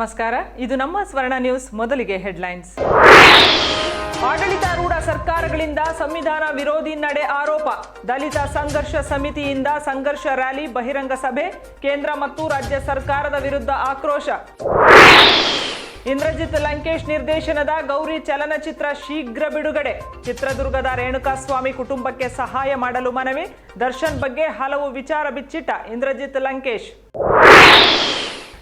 ನಮಸ್ಕಾರ. ಇದು ನಮ್ಮ ಸ್ವರ್ಣ ನ್ಯೂಸ್ ಮೊದಲಿಗೆ ಹೆಡ್ಲೈನ್ಸ್. ಆಡಳಿತಾರೂಢ ಸರ್ಕಾರಗಳಿಂದ ಸಂವಿಧಾನ ವಿರೋಧಿ ನಡೆ ಆರೋಪ. ದಲಿತ ಸಂಘರ್ಷ ಸಮಿತಿಯಿಂದ ಸಂಘರ್ಷ ರ್ಯಾಲಿ, ಬಹಿರಂಗ ಸಭೆ, ಕೇಂದ್ರ ಮತ್ತು ರಾಜ್ಯ ಸರ್ಕಾರದ ವಿರುದ್ಧ ಆಕ್ರೋಶ. ಇಂದ್ರಜಿತ್ ಲಂಕೇಶ್ ನಿರ್ದೇಶನದ ಗೌರಿ ಚಲನಚಿತ್ರ ಶೀಘ್ರ ಬಿಡುಗಡೆ. ಚಿತ್ರದುರ್ಗದ ರೇಣುಕಾಸ್ವಾಮಿ ಕುಟುಂಬಕ್ಕೆ ಸಹಾಯ ಮಾಡಲು ಮನವಿ. ದರ್ಶನ್ ಬಗ್ಗೆ ಹಲವು ವಿಚಾರ ಬಿಚ್ಚಿಟ್ಟ ಇಂದ್ರಜಿತ್ ಲಂಕೇಶ್.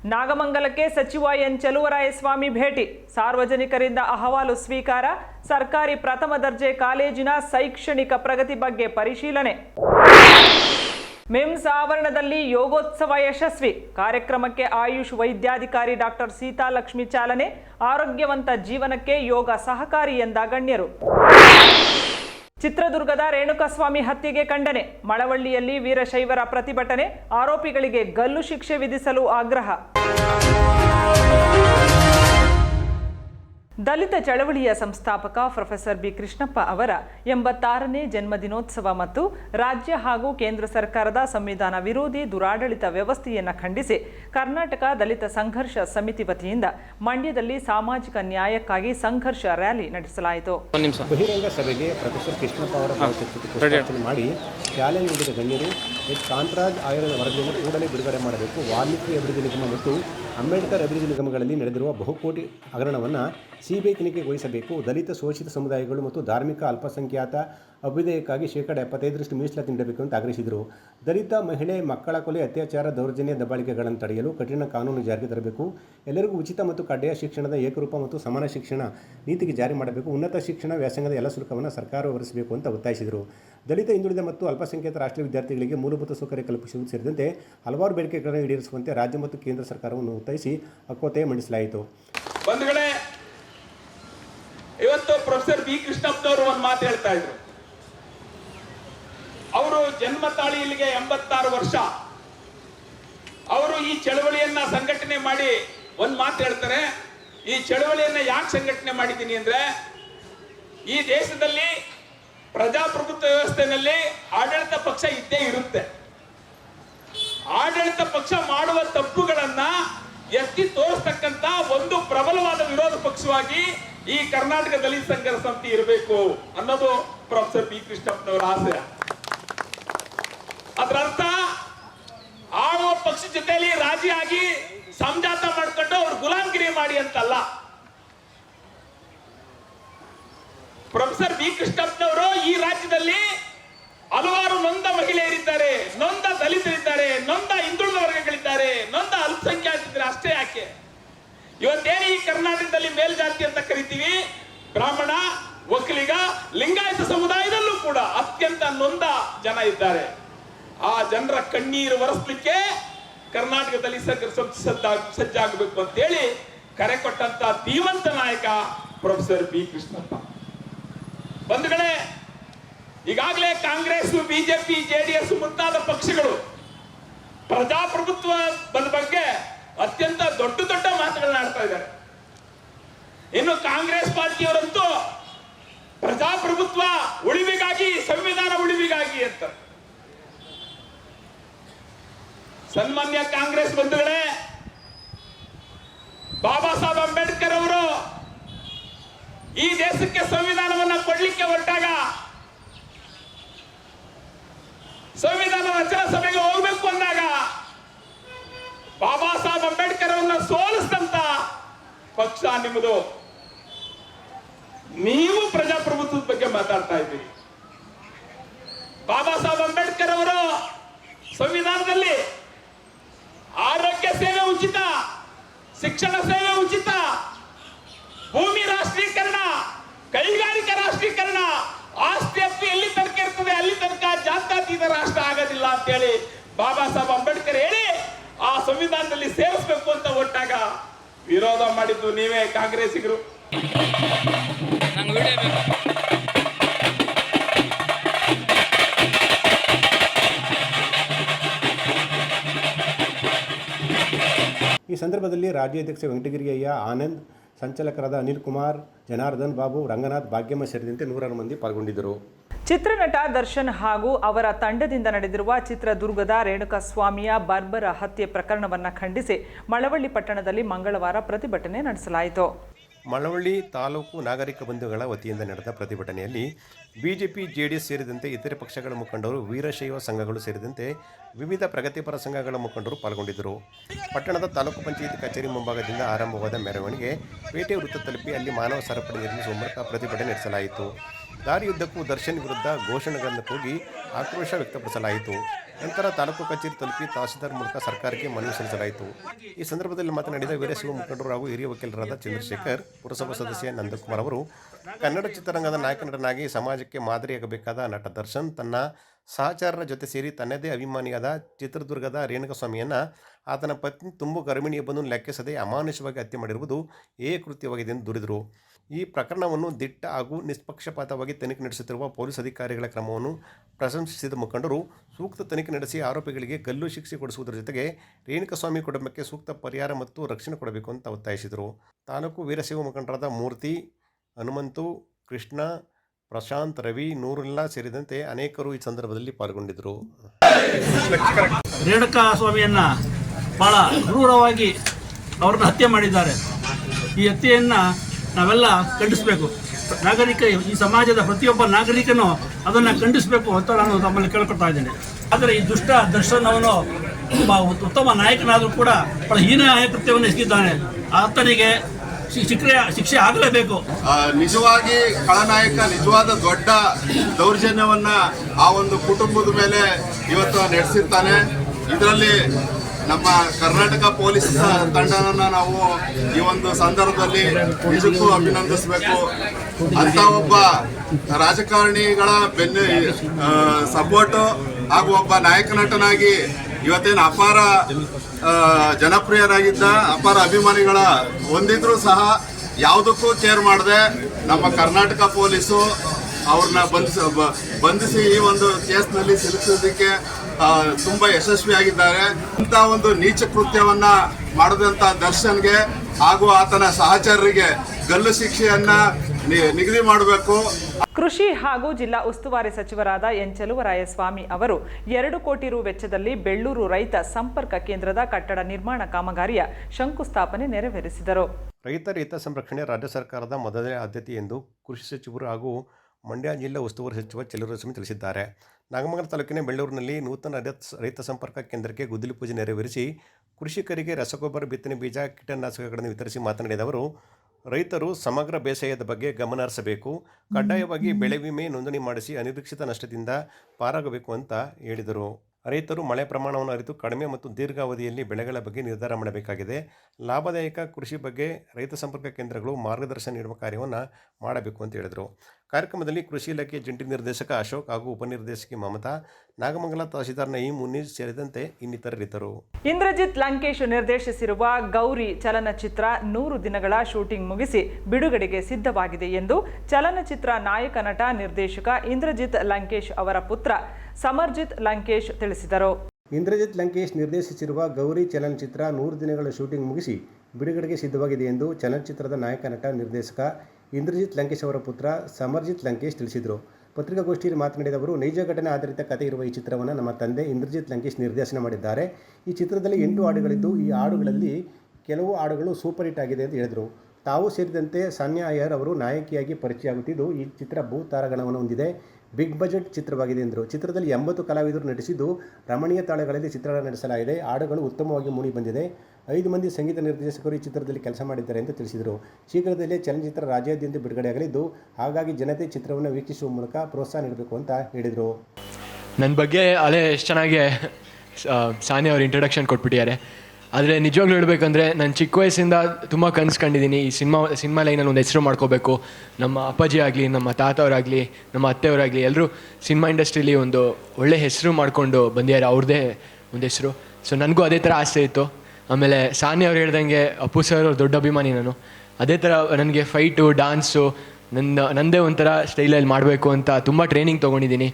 ನಾಗಮಂಗಲಕ್ಕೆ ಸಚಿವ ಎನ್ ಚಲುವರಾಯಸ್ವಾಮಿ ಭೇಟಿ. ಸಾರ್ವಜನಿಕರಿಂದ ಅಹವಾಲು ಸ್ವೀಕಾರ, ಸರ್ಕಾರಿ ಪ್ರಥಮ ದರ್ಜೆ ಕಾಲೇಜಿನ ಶೈಕ್ಷಣಿಕ ಪ್ರಗತಿ ಬಗ್ಗೆ ಪರಿಶೀಲನೆ. ಮಿಮ್ಸ್ ಆವರಣದಲ್ಲಿ ಯೋಗೋತ್ಸವ ಯಶಸ್ವಿ. ಕಾರ್ಯಕ್ರಮಕ್ಕೆ ಆಯುಷ್ ವೈದ್ಯಾಧಿಕಾರಿ ಡಾಕ್ಟರ್ ಸೀತಾಲಕ್ಷ್ಮಿ ಚಾಲನೆ, ಆರೋಗ್ಯವಂತ ಜೀವನಕ್ಕೆ ಯೋಗ ಸಹಕಾರಿ ಎಂದ ಗಣ್ಯರು. ಚಿತ್ರದುರ್ಗದ ರೇಣುಕಸ್ವಾಮಿ ಹತ್ಯೆಗೆ ಖಂಡನೆ. ಮಳವಳ್ಳಿಯಲ್ಲಿ ವೀರಶೈವರ ಪ್ರತಿಭಟನೆ. ಆರೋಪಿಗಳಿಗೆ ಗಲ್ಲು ಶಿಕ್ಷೆ ವಿಧಿಸಲು ಆಗ್ರಹ. ದಲಿತ ಚಳವಳಿಯ ಸಂಸ್ಥಾಪಕ ಪ್ರೊಫೆಸರ್ ಬಿ ಕೃಷ್ಣಪ್ಪ ಅವರ ಎಂಬತ್ತಾರನೇ ಜನ್ಮದಿನೋತ್ಸವ ಮತ್ತು ರಾಜ್ಯ ಹಾಗೂ ಕೇಂದ್ರ ಸರ್ಕಾರದ ಸಂವಿಧಾನ ವಿರೋಧಿ ದುರಾಡಳಿತ ವ್ಯವಸ್ಥೆಯನ್ನು ಖಂಡಿಸಿ ಕರ್ನಾಟಕ ದಲಿತ ಸಂಘರ್ಷ ಸಮಿತಿ ವತಿಯಿಂದ ಮಂಡ್ಯದಲ್ಲಿ ಸಾಮಾಜಿಕ ನ್ಯಾಯಕ್ಕಾಗಿ ಸಂಘರ್ಷ ರ್ಯಾಲಿ ನಡೆಸಲಾಯಿತು. ಬಹಿರಂಗ ಸಭೆಗೆ ಪ್ರೊಫೆಸರ್ ಕೃಷ್ಣಪ್ಪ ಅವರ ಮಾಡಿ ಚಾಲನೆ ನೀಡಿದ ಗಣ್ಯರು ಎಚ್ ಕಾಂತರಾಜ್ ಆಯೋಗದ ವರದಿಯನ್ನು ಕೂಡಲೇ ಬಿಡುಗಡೆ ಮಾಡಬೇಕು. ವಾಲ್ಮೀಕಿ ಅಭಿವೃದ್ಧಿ ನಿಗಮ ಮತ್ತು ಅಂಬೇಡ್ಕರ್ ಅಭಿವೃದ್ಧಿ ನಿಗಮಗಳಲ್ಲಿ ನಡೆದಿರುವ ಬಹುಕೋಟಿ ಹಗರಣವನ್ನು ಸಿಬಿಐ ತನಿಖೆಗೊಳಿಸಬೇಕು. ದಲಿತ ಶೋಷಿತ ಸಮುದಾಯಗಳು ಮತ್ತು ಧಾರ್ಮಿಕ ಅಲ್ಪಸಂಖ್ಯಾತ ಅಭ್ಯುದಯಕ್ಕಾಗಿ ಶೇಕಡ ಎಪ್ಪತ್ತೈದರಷ್ಟು ಮೀಸಲಾತಿ ನೀಡಬೇಕು ಅಂತ ಆಗ್ರಹಿಸಿದರು. ದಲಿತ ಮಹಿಳೆ ಮಕ್ಕಳ ಕೊಲೆ, ಅತ್ಯಾಚಾರ, ದೌರ್ಜನ್ಯ, ದಬ್ಬಾಳಿಕೆಗಳನ್ನು ತಡೆಯಲು ಕಠಿಣ ಕಾನೂನು ಜಾರಿಗೆ ತರಬೇಕು. ಎಲ್ಲರಿಗೂ ಉಚಿತ ಮತ್ತು ಕಡ್ಡಾಯ ಶಿಕ್ಷಣದ ಏಕರೂಪ ಮತ್ತು ಸಮಾನ ಶಿಕ್ಷಣ ನೀತಿಗೆ ಜಾರಿ ಮಾಡಬೇಕು. ಉನ್ನತ ಶಿಕ್ಷಣ ವ್ಯಾಸಂಗದ ಎಲ್ಲ ಶುಲ್ಕವನ್ನು ಸರ್ಕಾರ ಹೊರಿಸಬೇಕು ಅಂತ ಒತ್ತಾಯಿಸಿದರು. ದಲಿತ, ಹಿಂದುಳಿದ ಮತ್ತು ಅಲ್ಪಸಂಖ್ಯಾತ ರಾಷ್ಟ್ರೀಯ ವಿದ್ಯಾರ್ಥಿಗಳಿಗೆ ಮೂಲಭೂತ ಸೌಕರ್ಯ ಕಲ್ಪಿಸುವುದು ಸೇರಿದಂತೆ ಹಲವಾರು ಬೇಡಿಕೆಗಳನ್ನು ಈಡೇರಿಸುವಂತೆ ರಾಜ್ಯ ಮತ್ತು ಕೇಂದ್ರ ಸರ್ಕಾರವನ್ನು ಒತ್ತಾಯಿಸಿ ಹಕ್ಕೋತೆ ಮಂಡಿಸಲಾಯಿತು. ಇವತ್ತು ಪ್ರೊಫೆಸರ್ ಬಿ ಕೃಷ್ಣಪ್ಪನವರು ಒಂದು ಮಾತು ಹೇಳ್ತಾ ಇದ್ರು. ಅವರು ಜನ್ಮ ತಾಳಿಯಲ್ಲಿಗೆ ಎಂಬತ್ತಾರು ವರ್ಷ. ಅವರು ಈ ಚಳವಳಿಯನ್ನ ಸಂಘಟನೆ ಮಾಡಿ ಒಂದ್ ಮಾತು ಹೇಳ್ತಾರೆ. ಈ ಚಳವಳಿಯನ್ನ ಯಾಕೆ ಸಂಘಟನೆ ಮಾಡಿದ್ದೀನಿ ಅಂದ್ರೆ, ಈ ದೇಶದಲ್ಲಿ ಪ್ರಜಾಪ್ರಭುತ್ವ ವ್ಯವಸ್ಥೆನಲ್ಲಿ ಆಡಳಿತ ಪಕ್ಷ ಇದ್ದೇ ಇರುತ್ತೆ. ಆಡಳಿತ ಪಕ್ಷ ಮಾಡುವ ತಪ್ಪುಗಳನ್ನ ಎತ್ತಿ ತೋರಿಸ್ತಕ್ಕಂತ ಒಂದು ಪ್ರಬಲವಾದ ವಿರೋಧ ಪಕ್ಷವಾಗಿ ಈ ಕರ್ನಾಟಕ ದಲಿತ ಸಂಘರ್ಷ ಸಮಿತಿ ಇರಬೇಕು ಅನ್ನೋದು ಪ್ರೊಫೆಸರ್ ಬಿ ಕೃಷ್ಣಪ್ಪನವರ ಆಸೆ. ಅದರ ಅರ್ಥ ಪಕ್ಷ ಜೊತೆಯಲ್ಲಿ ರಾಜಿ ಆಗಿ ಸಂಜಾತ ಮಾಡ್ಕೊಂಡು ಅವ್ರು ಗುಲಾಮಗಿರಿ ಮಾಡಿ ಅಂತಲ್ಲ. ಪ್ರೊಫೆಸರ್ ಬಿ ಕೃಷ್ಣಪ್ಪನವರು ಈ ರಾಜ್ಯದಲ್ಲಿ ಹಲವಾರು ನೊಂದ ಮಹಿಳೆಯರಿದ್ದಾರೆ, ನೊಂದ ದಲಿತರಿದ್ದಾರೆ, ನೊಂದ ಹಿಂದುಳಿದ ವರ್ಗಗಳಿದ್ದಾರೆ, ನೊಂದ ಅಲ್ಪಸಂಖ್ಯಾತಿದ್ದಾರೆ ಅಷ್ಟೇ ಯಾಕೆ? ಇವತ್ತೇನು ಈ ಕರ್ನಾಟಕದಲ್ಲಿ ಮೇಲ್ಜಾತಿ ಅಂತ ಕರಿತೀವಿ? ಬ್ರಾಹ್ಮಣ ಒಕ್ಕಲಿಗ ಲಿಂಗಾಯತ ಸಮುದಾಯದಲ್ಲೂ ಕೂಡ ಅತ್ಯಂತ ನೊಂದ ಜನ ಇದ್ದಾರೆ. ಆ ಜನರ ಕಣ್ಣೀರು ಒರೆಸ್ಲಿಕ್ಕೆ ಕರ್ನಾಟಕದಲ್ಲಿ ಸಜ್ಜಾಗಬೇಕು ಅಂತೇಳಿ ಕರೆ ಕೊಟ್ಟಂತ ಧೀಮಂತ ನಾಯಕ ಪ್ರೊಫೆಸರ್ ಬಿ ಕೃಷ್ಣಪ್ಪ. ಬಂಧುಗಳೇ, ಈಗಾಗಲೇ ಕಾಂಗ್ರೆಸ್, ಬಿಜೆಪಿ, ಜೆಡಿಎಸ್ ಮುಂತಾದ ಪಕ್ಷಗಳು ಪ್ರಜಾಪ್ರಭುತ್ವ ಬಗ್ಗೆ ಅತ್ಯಂತ ದೊಡ್ಡ ದೊಡ್ಡ ಮಾತುಗಳನ್ನ ಆಡ್ತಾ ಇದ್ದಾರೆ. ಇನ್ನು ಕಾಂಗ್ರೆಸ್ ಪಾರ್ಟಿಯವರಂತೂ ಪ್ರಜಾಪ್ರಭುತ್ವ ಉಳಿವಿಗಾಗಿ, ಸಂವಿಧಾನ ಉಳಿವಿಗಾಗಿ ಅಂತ. ಸನ್ಮಾನ್ಯ ಕಾಂಗ್ರೆಸ್ ಬಂಧುಗಳೇ, ಬಾಬಾ ಸಾಹೇಬ್ ಅಂಬೇಡ್ಕರ್ ಅವರು ಈ ದೇಶಕ್ಕೆ ಸಂವಿಧಾನವನ್ನ ಕೊಡ್ಲಿಕ್ಕೆ ಹೊರಟಾಗ ಸಂವಿಧಾನ ರಚನಾ ಸಭೆಗೆ ಹೋಗ್ಬೇಕು ಅಂದಾಗ ಬಾಬಾ ಸಾಹೇಬ್ ಅಂಬೇಡ್ಕರ್ ಅವರನ್ನ ಸೋಲಿಸಿದಂತ ಪಕ್ಷ ನಿಮ್ಮದು. ನೀವು ಪ್ರಜಾಪ್ರಭುತ್ವದ ಬಗ್ಗೆ ಮಾತಾಡ್ತಾ ಇದ್ದೀರಿ. ಬಾಬಾ ಸಾಹೇಬ್ ಅಂಬೇಡ್ಕರ್ ಅವರು ಸಂವಿಧಾನದಲ್ಲಿ ಆರೋಗ್ಯ ಸೇವೆ ಉಚಿತ, ಶಿಕ್ಷಣ ಸೇವೆ ಉಚಿತ, ಭೂಮಿ ರಾಷ್ಟ್ರೀಕರಣ, ಕೈಗಾರಿಕಾ ರಾಷ್ಟ್ರೀಕರಣ, ಆಸ್ತಿ ಹಕ್ಕು ಎಲ್ಲಿ ತನಕ ಇರ್ತದೆ ಅಲ್ಲಿ ತನಕ ಜಾತ್ಯತೀತ ರಾಷ್ಟ್ರ ಆಗೋದಿಲ್ಲ ಅಂತೇಳಿ ಬಾಬಾ ಸಾಹೇಬ್ ಅಂಬೇಡ್ಕರ್ ಹೇಳಿ ಆ ಸಂವಿಧಾನದಲ್ಲಿ ಸೇರಿಸಬೇಕು ಅಂತ ಒಟ್ಟಾಗ ವಿರೋಧ ಮಾಡಿದ್ದು ನೀವೇ ಕಾಂಗ್ರೆಸ್ಸಿಗರು. ಸಂದರ್ಭದಲ್ಲಿ ರಾಜ್ಯಾಧ್ಯಕ್ಷ ವೆಂಕಟಗಿರಿಯಯ್ಯ, ಆನಂದ್, ಸಂಚಾಲಕರಾದ ಅನಿಲ್ ಕುಮಾರ್, ಜನಾರ್ದನ್ ಬಾಬು, ರಂಗನಾಥ್ ಭಾಗ್ಯಮ್ಮ ಸೇರಿದಂತೆ ನೂರಾರು ಮಂದಿ ಪಾಲ್ಗೊಂಡಿದ್ದರು. ಚಿತ್ರನಟ ದರ್ಶನ್ ಹಾಗೂ ಅವರ ತಂಡದಿಂದ ನಡೆದಿರುವ ಚಿತ್ರದುರ್ಗದ ರೇಣುಕಸ್ವಾಮಿಯ ಬರ್ಬರ ಹತ್ಯೆ ಪ್ರಕರಣವನ್ನು ಖಂಡಿಸಿ ಮಳವಳ್ಳಿ ಪಟ್ಟಣದಲ್ಲಿ ಮಂಗಳವಾರ ಪ್ರತಿಭಟನೆ ನಡೆಸಲಾಯಿತು. ಮಳವಳ್ಳಿ ತಾಲೂಕು ನಾಗರಿಕ ಬಂಧುಗಳ ವತಿಯಿಂದ ನಡೆದ ಪ್ರತಿಭಟನೆಯಲ್ಲಿ ಬಿಜೆಪಿ, ಜೆಡಿಎಸ್ ಸೇರಿದಂತೆ ಇತರೆ ಪಕ್ಷಗಳ ಮುಖಂಡರು, ವೀರಶೈವ ಸಂಘಗಳು ಸೇರಿದಂತೆ ವಿವಿಧ ಪ್ರಗತಿಪರ ಸಂಘಗಳ ಮುಖಂಡರು ಪಾಲ್ಗೊಂಡಿದ್ದರು. ಪಟ್ಟಣದ ತಾಲೂಕು ಪಂಚಾಯಿತಿ ಕಚೇರಿ ಮುಂಭಾಗದಿಂದ ಆರಂಭವಾದ ಮೆರವಣಿಗೆ ಪೇಟೆ ವೃತ್ತ ತಲುಪಿ ಅಲ್ಲಿ ಮಾನವ ಸರಪಳಿ ನಿರ್ಮಿಸುವ ಮೂಲಕ ಪ್ರತಿಭಟನೆ ನಡೆಸಲಾಯಿತು. ದಾರಿಯುದ್ದಕ್ಕೂ ದರ್ಶನ್ ವಿರುದ್ಧ ಘೋಷಣೆಗಳನ್ನು ಕೂಗಿ ಆಕ್ರೋಶ ವ್ಯಕ್ತಪಡಿಸಲಾಯಿತು. ನಂತರ ತಾಲೂಕು ಕಚೇರಿ ತಲುಪಿ ತಹಸೀಲ್ದಾರ್ ಮೂಲಕ ಸರ್ಕಾರಕ್ಕೆ ಮನವಿ ಸಲ್ಲಿಸಲಾಯಿತು. ಈ ಸಂದರ್ಭದಲ್ಲಿ ಮಾತನಾಡಿದ ವೀರಶಿವ ಮುಖಂಡರು ಹಾಗೂ ಹಿರಿಯ ವಕೀಲರಾದ ಚಂದ್ರಶೇಖರ್, ಪುರಸಭಾ ಸದಸ್ಯ ನಂದಕುಮಾರ್ ಅವರು, ಕನ್ನಡ ಚಿತ್ರರಂಗದ ನಾಯಕ ನಟನಾಗಿ ಸಮಾಜಕ್ಕೆ ಮಾದರಿಯಾಗಬೇಕಾದ ನಟ ದರ್ಶನ್ ತನ್ನ ಸಹಚಾರರ ಜೊತೆ ಸೇರಿ ತನ್ನದೇ ಅಭಿಮಾನಿಯಾದ ಚಿತ್ರದುರ್ಗದ ರೇಣುಕಸ್ವಾಮಿಯನ್ನು ಆತನ ಪತ್ನಿ ತುಂಬು ಗರ್ಭಿಣಿಯೊಬ್ಬನ್ನು ಲೆಕ್ಕಿಸದೆ ಅಮಾನುಷವಾಗಿ ಹತ್ಯೆ ಮಾಡಿರುವುದು ಏಕೃತ್ಯವಾಗಿದೆ ಎಂದು ದೂರಿದರು. ಈ ಪ್ರಕರಣವನ್ನು ದಿಟ್ಟ ಹಾಗೂ ನಿಷ್ಪಕ್ಷಪಾತವಾಗಿ ತನಿಖೆ ನಡೆಸುತ್ತಿರುವ ಪೊಲೀಸ್ ಅಧಿಕಾರಿಗಳ ಕ್ರಮವನ್ನು ಪ್ರಶಂಸಿಸಿದ ಮುಖಂಡರು, ಸೂಕ್ತ ತನಿಖೆ ನಡೆಸಿ ಆರೋಪಿಗಳಿಗೆ ಗಲ್ಲು ಶಿಕ್ಷೆ ಕೊಡಿಸುವುದರ ಜೊತೆಗೆ ರೇಣುಕಸ್ವಾಮಿ ಕುಟುಂಬಕ್ಕೆ ಸೂಕ್ತ ಪರಿಹಾರ ಮತ್ತು ರಕ್ಷಣೆ ಕೊಡಬೇಕು ಅಂತ ಒತ್ತಾಯಿಸಿದರು. ತಾಲೂಕು ವೀರಶೈವ ಮುಖಂಡರಾದ ಮೂರ್ತಿ, ಹನುಮಂತು, ಕೃಷ್ಣ, ಪ್ರಶಾಂತ್, ರವಿ, ನೂರುಲ್ಲಾ ಸೇರಿದಂತೆ ಅನೇಕರು ಈ ಸಂದರ್ಭದಲ್ಲಿ ಪಾಲ್ಗೊಂಡಿದ್ದರು. ರೇಣುಕಾ ಸ್ವಾಮಿಯನ್ನ ಬಹಳ ಕ್ರೂರವಾಗಿ ಅವ್ರನ್ನ ಹತ್ಯೆ ಮಾಡಿದ್ದಾರೆ. ಈ ಹತ್ಯೆಯನ್ನು ನಾವೆಲ್ಲ ಖಂಡಿಸಬೇಕು. ನಾಗರಿಕ, ಈ ಸಮಾಜದ ಪ್ರತಿಯೊಬ್ಬ ನಾಗರಿಕನು ಅದನ್ನು ಖಂಡಿಸಬೇಕು ಅಂತ ನಾನು ತಮ್ಮಲ್ಲಿ ಕೇಳ್ಕೊಳ್ತಾ ಇದ್ದೇನೆ. ಆದರೆ ಈ ದುಷ್ಟ ದರ್ಶನ್ ಅವನು ಉತ್ತಮ ನಾಯಕನಾದರೂ ಕೂಡ ಬಹಳ ಹೀನ ಕೃತ್ಯವನ್ನು ಎಸಗಿದ್ದಾನೆ. ಆತನಿಗೆ ಶಿಕ್ಷೆ ಆಗಲೇಬೇಕು. ನಿಜವಾಗಿ ಖಳನಾಯಕ, ನಿಜವಾದ ದೊಡ್ಡ ದೌರ್ಜನ್ಯವನ್ನ ಆ ಒಂದು ಕುಟುಂಬದ ಮೇಲೆ ಇವತ್ತು ನಡೆಸಿರ್ತಾನೆ. ಇದರಲ್ಲಿ ನಮ್ಮ ಕರ್ನಾಟಕ ಪೊಲೀಸ್ ತಂಡನ ನಾವು ಈ ಒಂದು ಸಂದರ್ಭದಲ್ಲಿ ನಿಜಕ್ಕೂ ಅಭಿನಂದಿಸಬೇಕು. ಅಂತ ಒಬ್ಬ ರಾಜಕಾರಣಿಗಳ ಬೆನ್ನು ಸಪೋರ್ಟು ಹಾಗೂ ಒಬ್ಬ ನಾಯಕ ನಟನಾಗಿ ಇವತ್ತೇನು ಅಪಾರ ಜನಪ್ರಿಯರಾಗಿದ್ದ, ಅಪಾರ ಅಭಿಮಾನಿಗಳ ಹೊಂದಿದ್ರು ಸಹ ಯಾವುದಕ್ಕೂ ಕೇರ್ ಮಾಡದೆ ನಮ್ಮ ಕರ್ನಾಟಕ ಪೊಲೀಸು ಅವ್ರನ್ನ ಬಂಧಿಸ ಈ ಒಂದು ಕೇಸ್ನಲ್ಲಿ ಸಿಲುಕಿಸೋದಕ್ಕೆ ತುಂಬಾ ಯಶಸ್ವಿಯಾಗಿದ್ದಾರೆ ಇಂಥ ಒಂದು ನೀಚ ಕೃತ್ಯವನ್ನ ಮಾಡಿದಂಥ ದರ್ಶನ್ಗೆ ಹಾಗೂ ಆತನ ಸಹಚರರಿಗೆ ಗಲ್ಲು ಶಿಕ್ಷೆಯನ್ನ ನಿ- ನಿಗದಿ ಮಾಡಬೇಕು. ಕೃಷಿ ಹಾಗೂ ಜಿಲ್ಲಾ ಉಸ್ತುವಾರಿ ಸಚಿವರಾದ ಎನ್ ಚಲುವರಾಯಸ್ವಾಮಿ ಅವರು ಎರಡು ಕೋಟಿ ರು ವೆಚ್ಚದಲ್ಲಿ ಬೆಳ್ಳೂರು ರೈತ ಸಂಪರ್ಕ ಕೇಂದ್ರದ ಕಟ್ಟಡ ನಿರ್ಮಾಣ ಕಾಮಗಾರಿಯ ಶಂಕುಸ್ಥಾಪನೆ ನೆರವೇರಿಸಿದರು. ರೈತರ ಹಿತ ಸಂರಕ್ಷಣೆ ರಾಜ್ಯ ಸರ್ಕಾರದ ಮೊದಲನೇ ಆದ್ಯತೆ ಎಂದು ಕೃಷಿ ಸಚಿವರು ಹಾಗೂ ಮಂಡ್ಯ ಜಿಲ್ಲಾ ಉಸ್ತುವಾರಿ ಸಚಿವ ಚೆಲುವರಾಯಸ್ವಾಮಿ ತಿಳಿಸಿದ್ದಾರೆ. ನಾಗಮಂಗಲ ತಾಲೂಕಿನ ಬೆಳ್ಳೂರಿನಲ್ಲಿ ನೂತನ ರೈತ ಸಂಪರ್ಕ ಕೇಂದ್ರಕ್ಕೆ ಗುದ್ದಲಿ ಪೂಜೆ ನೆರವೇರಿಸಿ ಕೃಷಿಕರಿಗೆ ರಸಗೊಬ್ಬರ, ಬಿತ್ತನೆ ಬೀಜ, ಕೀಟನಾಶಕಗಳನ್ನು ವಿತರಿಸಿ ಮಾತನಾಡಿದ ಅವರು, ರೈತರು ಸಮಗ್ರ ಬೇಸಾಯದ ಬಗ್ಗೆ ಗಮನ ಹರಿಸಬೇಕು ಕಡ್ಡಾಯವಾಗಿ ಬೆಳೆ ವಿಮೆ ನೋಂದಣಿ ಮಾಡಿಸಿ ಅನಿರೀಕ್ಷಿತ ನಷ್ಟದಿಂದ ಪಾರಾಗಬೇಕು ಅಂತ ಹೇಳಿದರು. ರೈತರು ಮಳೆ ಪ್ರಮಾಣವನ್ನು ಅರಿತು ಕಡಿಮೆ ಮತ್ತು ದೀರ್ಘಾವಧಿಯಲ್ಲಿ ಬೆಳೆಗಳ ಬಗ್ಗೆ ನಿರ್ಧಾರ ಮಾಡಬೇಕಾಗಿದೆ. ಲಾಭದಾಯಕ ಕೃಷಿ ಬಗ್ಗೆ ರೈತ ಸಂಪರ್ಕ ಕೇಂದ್ರಗಳು ಮಾರ್ಗದರ್ಶನ ನೀಡುವ ಕಾರ್ಯವನ್ನು ಮಾಡಬೇಕು ಅಂತ ಹೇಳಿದರು. ಕಾರ್ಯಕ್ರಮದಲ್ಲಿ ಕೃಷಿ ಇಲಾಖೆ ಜಂಟಿ ನಿರ್ದೇಶಕ ಅಶೋಕ್ ಹಾಗೂ ಉಪನಿರ್ದೇಶಕಿ ಮಮತಾ ನಾಗಮಂಗಲ ತಹಸೀಲ್ದಾರ್ ನಯೀಂ ಮುನೀರ್ ಸೇರಿದಂತೆ ಇನ್ನಿತರರಿದ್ದರು. ಇಂದ್ರಜಿತ್ ಲಂಕೇಶ್ ನಿರ್ದೇಶಿಸಿರುವ ಗೌರಿ ಚಲನಚಿತ್ರ ನೂರು ದಿನಗಳ ಶೂಟಿಂಗ್ ಮುಗಿಸಿ ಬಿಡುಗಡೆಗೆ ಸಿದ್ಧವಾಗಿದೆ ಎಂದು ಚಲನಚಿತ್ರ ನಾಯಕ ನಟ ನಿರ್ದೇಶಕ ಇಂದ್ರಜಿತ್ ಲಂಕೇಶ್ ಅವರ ಪುತ್ರ ಸಮರ್ಜಿತ್ ಲಂಕೇಶ್ ತಿಳಿಸಿದರು. ಇಂದ್ರಜಿತ್ ಲಂಕೇಶ್ ನಿರ್ದೇಶಿಸಿರುವ ಗೌರಿ ಚಲನಚಿತ್ರ ನೂರು ದಿನಗಳ ಶೂಟಿಂಗ್ ಮುಗಿಸಿ ಬಿಡುಗಡೆಗೆ ಸಿದ್ಧವಾಗಿದೆ ಎಂದು ಚಲನಚಿತ್ರದ ನಾಯಕ, ನಟ, ನಿರ್ದೇಶಕ ಇಂದ್ರಜಿತ್ ಲಂಕೇಶ್ ಅವರ ಪುತ್ರ ಸಮರ್ಜಿತ್ ಲಂಕೇಶ್ ತಿಳಿಸಿದರು. ಪತ್ರಿಕಾಗೋಷ್ಠಿಯಲ್ಲಿ ಮಾತನಾಡಿದ ಅವರು, ನೈಜ ಘಟನೆ ಆಧಾರಿತ ಕಥೆ ಇರುವ ಈ ಚಿತ್ರವನ್ನು ನಮ್ಮ ತಂದೆ ಇಂದ್ರಜಿತ್ ಲಂಕೇಶ್ ನಿರ್ದೇಶನ ಮಾಡಿದ್ದಾರೆ. ಈ ಚಿತ್ರದಲ್ಲಿ ಎಂಟು ಹಾಡುಗಳಿದ್ದು, ಈ ಹಾಡುಗಳಲ್ಲಿ ಕೆಲವು ಹಾಡುಗಳು ಸೂಪರ್ ಹಿಟ್ ಆಗಿದೆ ಎಂದು ಹೇಳಿದರು. ತಾವು ಸೇರಿದಂತೆ ಸಾನ್ಯಾ ಅಯ್ಯರ್ ಅವರು ನಾಯಕಿಯಾಗಿ ಪರಿಚಯವಾಗುತ್ತಿದ್ದು, ಈ ಚಿತ್ರ ಭೂ ತಾರಗಣವನ್ನು ಹೊಂದಿದೆ. ಬಿಗ್ ಬಜೆಟ್ ಚಿತ್ರವಾಗಿದೆ ಎಂದರು. ಚಿತ್ರದಲ್ಲಿ ಎಂಬತ್ತು ಕಲಾವಿದರು ನಟಿಸಿದ್ದು, ರಮಣೀಯ ತಾಳಗಳಲ್ಲಿ ಚಿತ್ರಣ ನಡೆಸಲಾಗಿದೆ. ಹಾಡುಗಳು ಉತ್ತಮವಾಗಿ ಮೂಡಿ ಬಂದಿದೆ. ಐದು ಮಂದಿ ಸಂಗೀತ ನಿರ್ದೇಶಕರು ಈ ಚಿತ್ರದಲ್ಲಿ ಕೆಲಸ ಮಾಡಿದ್ದಾರೆ ಎಂದು ತಿಳಿಸಿದರು. ಶೀಘ್ರದಲ್ಲೇ ಚಲನಚಿತ್ರ ರಾಜ್ಯಾದ್ಯಂತ ಬಿಡುಗಡೆಯಾಗಲಿದ್ದು, ಹಾಗಾಗಿ ಜನತೆ ಚಿತ್ರವನ್ನು ವೀಕ್ಷಿಸುವ ಮೂಲಕ ಪ್ರೋತ್ಸಾಹ ನೀಡಬೇಕು ಅಂತ ಹೇಳಿದರು. ನನ್ನ ಬಗ್ಗೆ ಅಲೆ ಎಷ್ಟು ಚೆನ್ನಾಗಿ ಸಾನಿ ಅವರು ಇಂಟ್ರಡಕ್ಷನ್ ಕೊಟ್ಬಿಟ್ಟಿದ್ದಾರೆ. ಆದರೆ ನಿಜವಾಗ್ಲೂ ಹೇಳಬೇಕಂದ್ರೆ, ನಾನು ಚಿಕ್ಕ ವಯಸ್ಸಿಂದ ತುಂಬ ಕನಸು ಕಂಡಿದ್ದೀನಿ. ಈ ಸಿನಿಮಾ ಸಿನಿಮಾ ಲೈನಲ್ಲಿ ಒಂದು ಹೆಸರು ಮಾಡ್ಕೋಬೇಕು. ನಮ್ಮ ಅಪ್ಪಾಜಿ ಆಗಲಿ, ನಮ್ಮ ತಾತವರಾಗಲಿ, ನಮ್ಮ ಅತ್ತೆಯವರಾಗಲಿ ಎಲ್ಲರೂ ಸಿನಿಮಾ ಇಂಡಸ್ಟ್ರೀಲಿ ಒಂದು ಒಳ್ಳೆ ಹೆಸರು ಮಾಡಿಕೊಂಡು ಬಂದಿದ್ದಾರೆ ಅವ್ರದ್ದೇ ಒಂದು ಹೆಸರು. ಸೊ ನನಗೂ ಅದೇ ಥರ ಆಸೆ ಇತ್ತು. ಆಮೇಲೆ ಸಾನಿ ಅವ್ರು ಹೇಳ್ದಂಗೆ ಅಪ್ಪು ಸರ್ ಅವ್ರು ದೊಡ್ಡ ಅಭಿಮಾನಿ ನಾನು. ಅದೇ ಥರ ನನಗೆ ಫೈಟು ಡಾನ್ಸು ನನ್ನ ನನ್ನದೇ ಒಂಥರ ಸ್ಟೈಲಲ್ಲಿ ಮಾಡಬೇಕು ಅಂತ ತುಂಬ ಟ್ರೈನಿಂಗ್ ತೊಗೊಂಡಿದ್ದೀನಿ.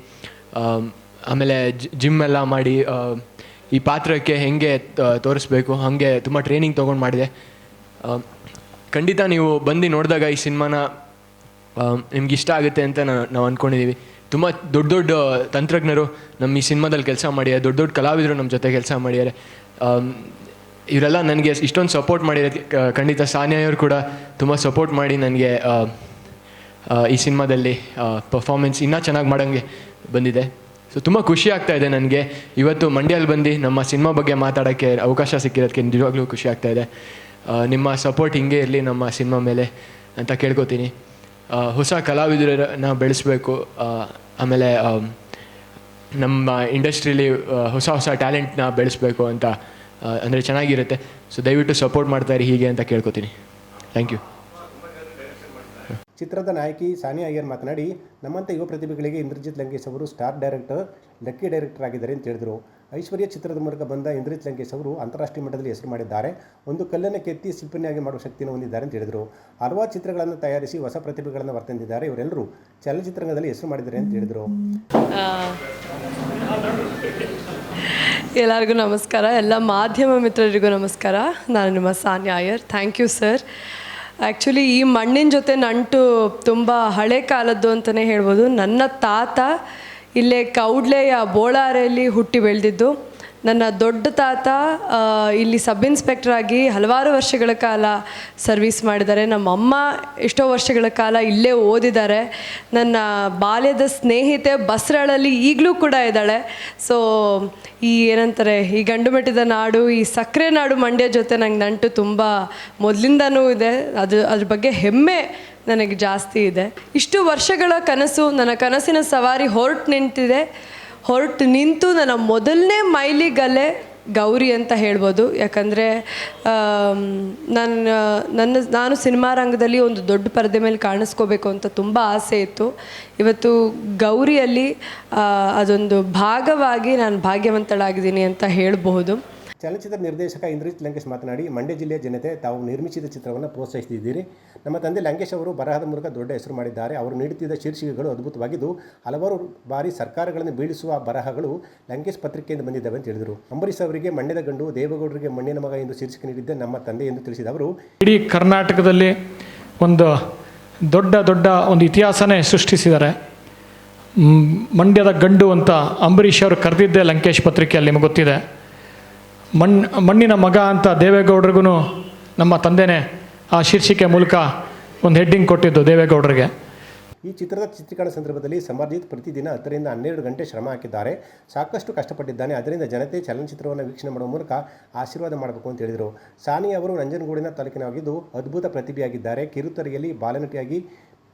ಆಮ್, ಆಮೇಲೆ ಜಿಮ್ ಎಲ್ಲ ಮಾಡಿ ಈ ಪಾತ್ರಕ್ಕೆ ಹೆಂಗೆ ತೋರಿಸ್ಬೇಕು ಹಾಗೆ ತುಂಬ ಟ್ರೈನಿಂಗ್ ತೊಗೊಂಡು ಮಾಡಿದೆ. ಖಂಡಿತ ನೀವು ಬಂದು ನೋಡಿದಾಗ ಈ ಸಿನಿಮಾನ ನಿಮ್ಗೆ ಇಷ್ಟ ಆಗುತ್ತೆ ಅಂತ ನಾ- ನಾವು ಅಂದ್ಕೊಂಡಿದ್ದೀವಿ ತುಂಬ ದೊಡ್ಡ ದೊಡ್ಡ ತಂತ್ರಜ್ಞರು ನಮ್ಮ ಈ ಸಿನಿಮಾದಲ್ಲಿ ಕೆಲಸ ಮಾಡಿದ್ದಾರೆ. ದೊಡ್ಡ ದೊಡ್ಡ ಕಲಾವಿದರು ನಮ್ಮ ಜೊತೆ ಕೆಲಸ ಮಾಡಿದ್ದಾರೆ. ಇವರೆಲ್ಲ ನನಗೆ ಇಷ್ಟೊಂದು ಸಪೋರ್ಟ್ ಮಾಡಿರೋದು, ಕ- ಖಂಡಿತ ಸಾನಿಯವರು ಕೂಡ ತುಂಬ ಸಪೋರ್ಟ್ ಮಾಡಿ ನನಗೆ ಈ ಸಿನಿಮಾದಲ್ಲಿ ಪರ್ಫಾರ್ಮೆನ್ಸ್ ಇನ್ನೂ ಚೆನ್ನಾಗಿ ಮಾಡೋಂಗೆ ಬಂದಿದೆ. ಸೊ ತುಂಬ ಖುಷಿ ಆಗ್ತಾ ಇದೆ ನನಗೆ. ಇವತ್ತು ಮಂಡ್ಯಲ್ಲಿ ಬಂದು ನಮ್ಮ ಸಿನಿಮಾ ಬಗ್ಗೆ ಮಾತಾಡೋಕ್ಕೆ ಅವಕಾಶ ಸಿಕ್ಕಿರೋದಕ್ಕೆ ನಿಜವಾಗ್ಲೂ ಖುಷಿ ಆಗ್ತಾ ಇದೆ. ನಿಮ್ಮ ಸಪೋರ್ಟ್ ಹಿಂಗೆ ಇರಲಿ ನಮ್ಮ ಸಿನಿಮಾ ಮೇಲೆ ಅಂತ ಕೇಳ್ಕೊತೀನಿ. ಹೊಸ ಕಲಾವಿದರನ್ನ ಬೆಳೆಸಬೇಕು ಆಮೇಲೆ ನಮ್ಮ ಇಂಡಸ್ಟ್ರೀಲಿ ಹೊಸ ಹೊಸ ಟ್ಯಾಲೆಂಟ್ನ ಬೆಳೆಸಬೇಕು ಅಂತ ಅಂದರೆ ಚೆನ್ನಾಗಿರುತ್ತೆ. ಸೊ ದಯವಿಟ್ಟು ಸಪೋರ್ಟ್ ಮಾಡ್ತಾಯಿರಿ ಹೀಗೆ ಅಂತ ಕೇಳ್ಕೊತೀನಿ. ಥ್ಯಾಂಕ್ ಯು ಚಿತ್ರದ ನಾಯಕಿ ಸಾನಿಯಾ ಅಯ್ಯರ್ ಮಾತನಾಡಿ ನಮ್ಮಂಥ ಯುವ ಪ್ರತಿಭೆಗಳಿಗೆ ಇಂದ್ರಜಿತ್ ಲಂಕೇಶ್ ಅವರು ಸ್ಟಾರ್ ಡೈರೆಕ್ಟರ್ ಲಕ್ಕಿ ಡೈರೆಕ್ಟರ್ ಆಗಿದ್ದಾರೆ ಅಂತ ಹೇಳಿದರು. ಐಶ್ವರ್ಯ ಚಿತ್ರದ ಮೂಲಕ ಬಂದ ಇಂದ್ರಜಿತ್ ಲಂಕೇಶ್ ಅವರು ಅಂತಾರಾಷ್ಟ್ರೀಯ ಮಟ್ಟದಲ್ಲಿ ಹೆಸರು ಮಾಡಿದ್ದಾರೆ. ಒಂದು ಕಲ್ಲನ್ನು ಕೆತ್ತಿ ಶಿಲ್ಪನಿಯಾಗಿ ಮಾಡುವ ಶಕ್ತಿಯನ್ನು ಹೊಂದಿದ್ದಾರೆ ಅಂತ ಹೇಳಿದರು. ಹಲವಾರು ಚಿತ್ರಗಳನ್ನು ತಯಾರಿಸಿ ಹೊಸ ಪ್ರತಿಭೆಗಳನ್ನು ಹೊರತಂದಿದ್ದಾರೆ ಇವರೆಲ್ಲರೂ ಚಲನಚಿತ್ರರಂಗದಲ್ಲಿ ಹೆಸರು ಮಾಡಿದ್ದಾರೆ ಅಂತ ಹೇಳಿದರು. ಎಲ್ಲರಿಗೂ ನಮಸ್ಕಾರ. ಎಲ್ಲ ಮಾಧ್ಯಮ ಮಿತ್ರರಿಗೂ ನಮಸ್ಕಾರ. ನಾನು ನಿಮ್ಮ Sanya Iyer. Thank you sir actually ಈ ಮಣ್ಣಿನ ಜೊತೆ ನಂಟು ತುಂಬ ಹಳೆ ಕಾಲದ್ದು ಅಂತಲೇ ಹೇಳ್ಬೋದು. ನನ್ನ ತಾತ ಇಲ್ಲೇ ಕೌಡ್ಲೆಯ ಬೋಳಾರೆಯಲ್ಲಿ ಹುಟ್ಟಿ ಬೆಳೆದಿದ್ದು. ನನ್ನ ದೊಡ್ಡ ತಾತ ಇಲ್ಲಿ ಸಬ್ ಇನ್ಸ್ಪೆಕ್ಟರ್ ಆಗಿ ಹಲವಾರು ವರ್ಷಗಳ ಕಾಲ ಸರ್ವಿಸ್ ಮಾಡಿದ್ದಾರೆ. ನಮ್ಮ ಅಮ್ಮ ಎಷ್ಟೋ ವರ್ಷಗಳ ಕಾಲ ಇಲ್ಲೇ ಓದಿದ್ದಾರೆ. ನನ್ನ ಬಾಲ್ಯದ ಸ್ನೇಹಿತೆ ಬಸ್ರಳಲ್ಲಿ ಈಗಲೂ ಕೂಡ ಇದ್ದಾಳೆ. ಸೊ ಈ ಏನಂತಾರೆ, ಈ ಗಂಡು ಮೆಟ್ಟಿದ ನಾಡು, ಈ ಸಕ್ಕರೆ ನಾಡು ಮಂಡ್ಯ ಜೊತೆ ನಂಗೆ ನಂಟು ತುಂಬ ಮೊದಲಿಂದನೂ ಇದೆ. ಅದು, ಅದ್ರ ಬಗ್ಗೆ ಹೆಮ್ಮೆ ನನಗೆ ಜಾಸ್ತಿ ಇದೆ. ಇಷ್ಟು ವರ್ಷಗಳ ಕನಸು ನನ್ನ ಕನಸಿನ ಸವಾರಿ ಹೊರಟು ನಿಂತಿದೆ. ಹೊರಟು ನಿಂತು ನನ್ನ ಮೊದಲನೇ ಮೈಲಿಗಲ್ಲೇ ಗೌರಿ ಅಂತ ಹೇಳ್ಬೋದು. ಯಾಕಂದರೆ ನನ್ನ ನನ್ನ, ನಾನು ಸಿನಿಮಾ ರಂಗದಲ್ಲಿ ಒಂದು ದೊಡ್ಡ ಪರದೆ ಮೇಲೆ ಕಾಣಿಸ್ಕೋಬೇಕು ಅಂತ ತುಂಬ ಆಸೆ ಇತ್ತು. ಇವತ್ತು ಗೌರಿಯಲ್ಲಿ ಅದೊಂದು ಭಾಗವಾಗಿ ನಾನು ಭಾಗ್ಯವಂತಳಾಗಿದ್ದೀನಿ ಅಂತ ಹೇಳಬಹುದು. ಚಲನಚಿತ್ರ ನಿರ್ದೇಶಕ ಇಂದ್ರಜಿತ್ ಲಂಕೇಶ್ ಮಾತನಾಡಿ, ಮಂಡ್ಯ ಜಿಲ್ಲೆಯ ಜನತೆ, ತಾವು ನಿರ್ಮಿಸಿದ ಚಿತ್ರವನ್ನು ಪ್ರೋತ್ಸಾಹಿಸಿದ್ದೀರಿ. ನಮ್ಮ ತಂದೆ ಲಂಕೇಶ್ ಅವರು ಬರಹದ ಮೂಲಕ ದೊಡ್ಡ ಹೆಸರು ಮಾಡಿದ್ದಾರೆ. ಅವರು ನೀಡುತ್ತಿದ್ದ ಶೀರ್ಷಿಕೆಗಳು ಅದ್ಭುತವಾಗಿದ್ದು, ಹಲವಾರು ಬಾರಿ ಸರ್ಕಾರಗಳನ್ನು ಬೀಳಿಸುವ ಬರಹಗಳು ಲಂಕೇಶ್ ಪತ್ರಿಕೆಯಿಂದ ಬಂದಿದ್ದಾವೆ ಅಂತ ಹೇಳಿದರು. ಅಂಬರೀಶ್ ಅವರಿಗೆ ಮಂಡ್ಯದ ಗಂಡು, ದೇವೇಗೌಡರಿಗೆ ಮಣ್ಣಿನ ಮಗ ಎಂದು ಶೀರ್ಷಿಕೆ ನೀಡಿದ್ದ ನಮ್ಮ ತಂದೆ ಎಂದು ತಿಳಿಸಿದ ಅವರು ಇಡೀ ಕರ್ನಾಟಕದಲ್ಲಿ ಒಂದು ದೊಡ್ಡ ದೊಡ್ಡ ಒಂದು ಇತಿಹಾಸನೇ ಸೃಷ್ಟಿಸಿದ್ದಾರೆ. ಮಂಡ್ಯದ ಗಂಡು ಅಂತ ಅಂಬರೀಷ್ ಅವರು ಕರೆದಿದ್ದೆ ಲಂಕೇಶ್ ಪತ್ರಿಕೆಯಲ್ಲಿ ನಿಮಗೆ ಗೊತ್ತಿದೆ. ಮಣ್, ಮಣ್ಣಿನ ಮಗ ಅಂತ ದೇವೇಗೌಡ್ರಿಗೂ ನಮ್ಮ ತಂದೆನೇ ಆ ಶೀರ್ಷಿಕೆ ಮೂಲಕ ಒಂದು ಹೆಡ್ಡಿಂಗ್ ಕೊಟ್ಟಿದ್ದು ದೇವೇಗೌಡರಿಗೆ. ಈ ಚಿತ್ರದ ಚಿತ್ರೀಕರಣ ಸಂದರ್ಭದಲ್ಲಿ ಸಮರ್ಜಿತ್ ಪ್ರತಿದಿನ ಹತ್ತರಿಂದ ಹನ್ನೆರಡು ಗಂಟೆ ಶ್ರಮ ಹಾಕಿದ್ದಾರೆ. ಸಾಕಷ್ಟು ಕಷ್ಟಪಟ್ಟಿದ್ದಾನೆ. ಅದರಿಂದ ಜನತೆ ಚಲನಚಿತ್ರವನ್ನು ವೀಕ್ಷಣೆ ಮಾಡುವ ಮೂಲಕ ಆಶೀರ್ವಾದ ಮಾಡಬೇಕು ಅಂತ ಹೇಳಿದರು. ಸಾನಿ ಅವರು ನಂಜನಗೂಡಿನ ತಾಲೂಕಿನಾಗಿದ್ದು ಅದ್ಭುತ ಪ್ರತಿಭೆಯಾಗಿದ್ದಾರೆ. ಕಿರುತೆರೆಯಲ್ಲಿ ಬಾಲನಟಿಯಾಗಿ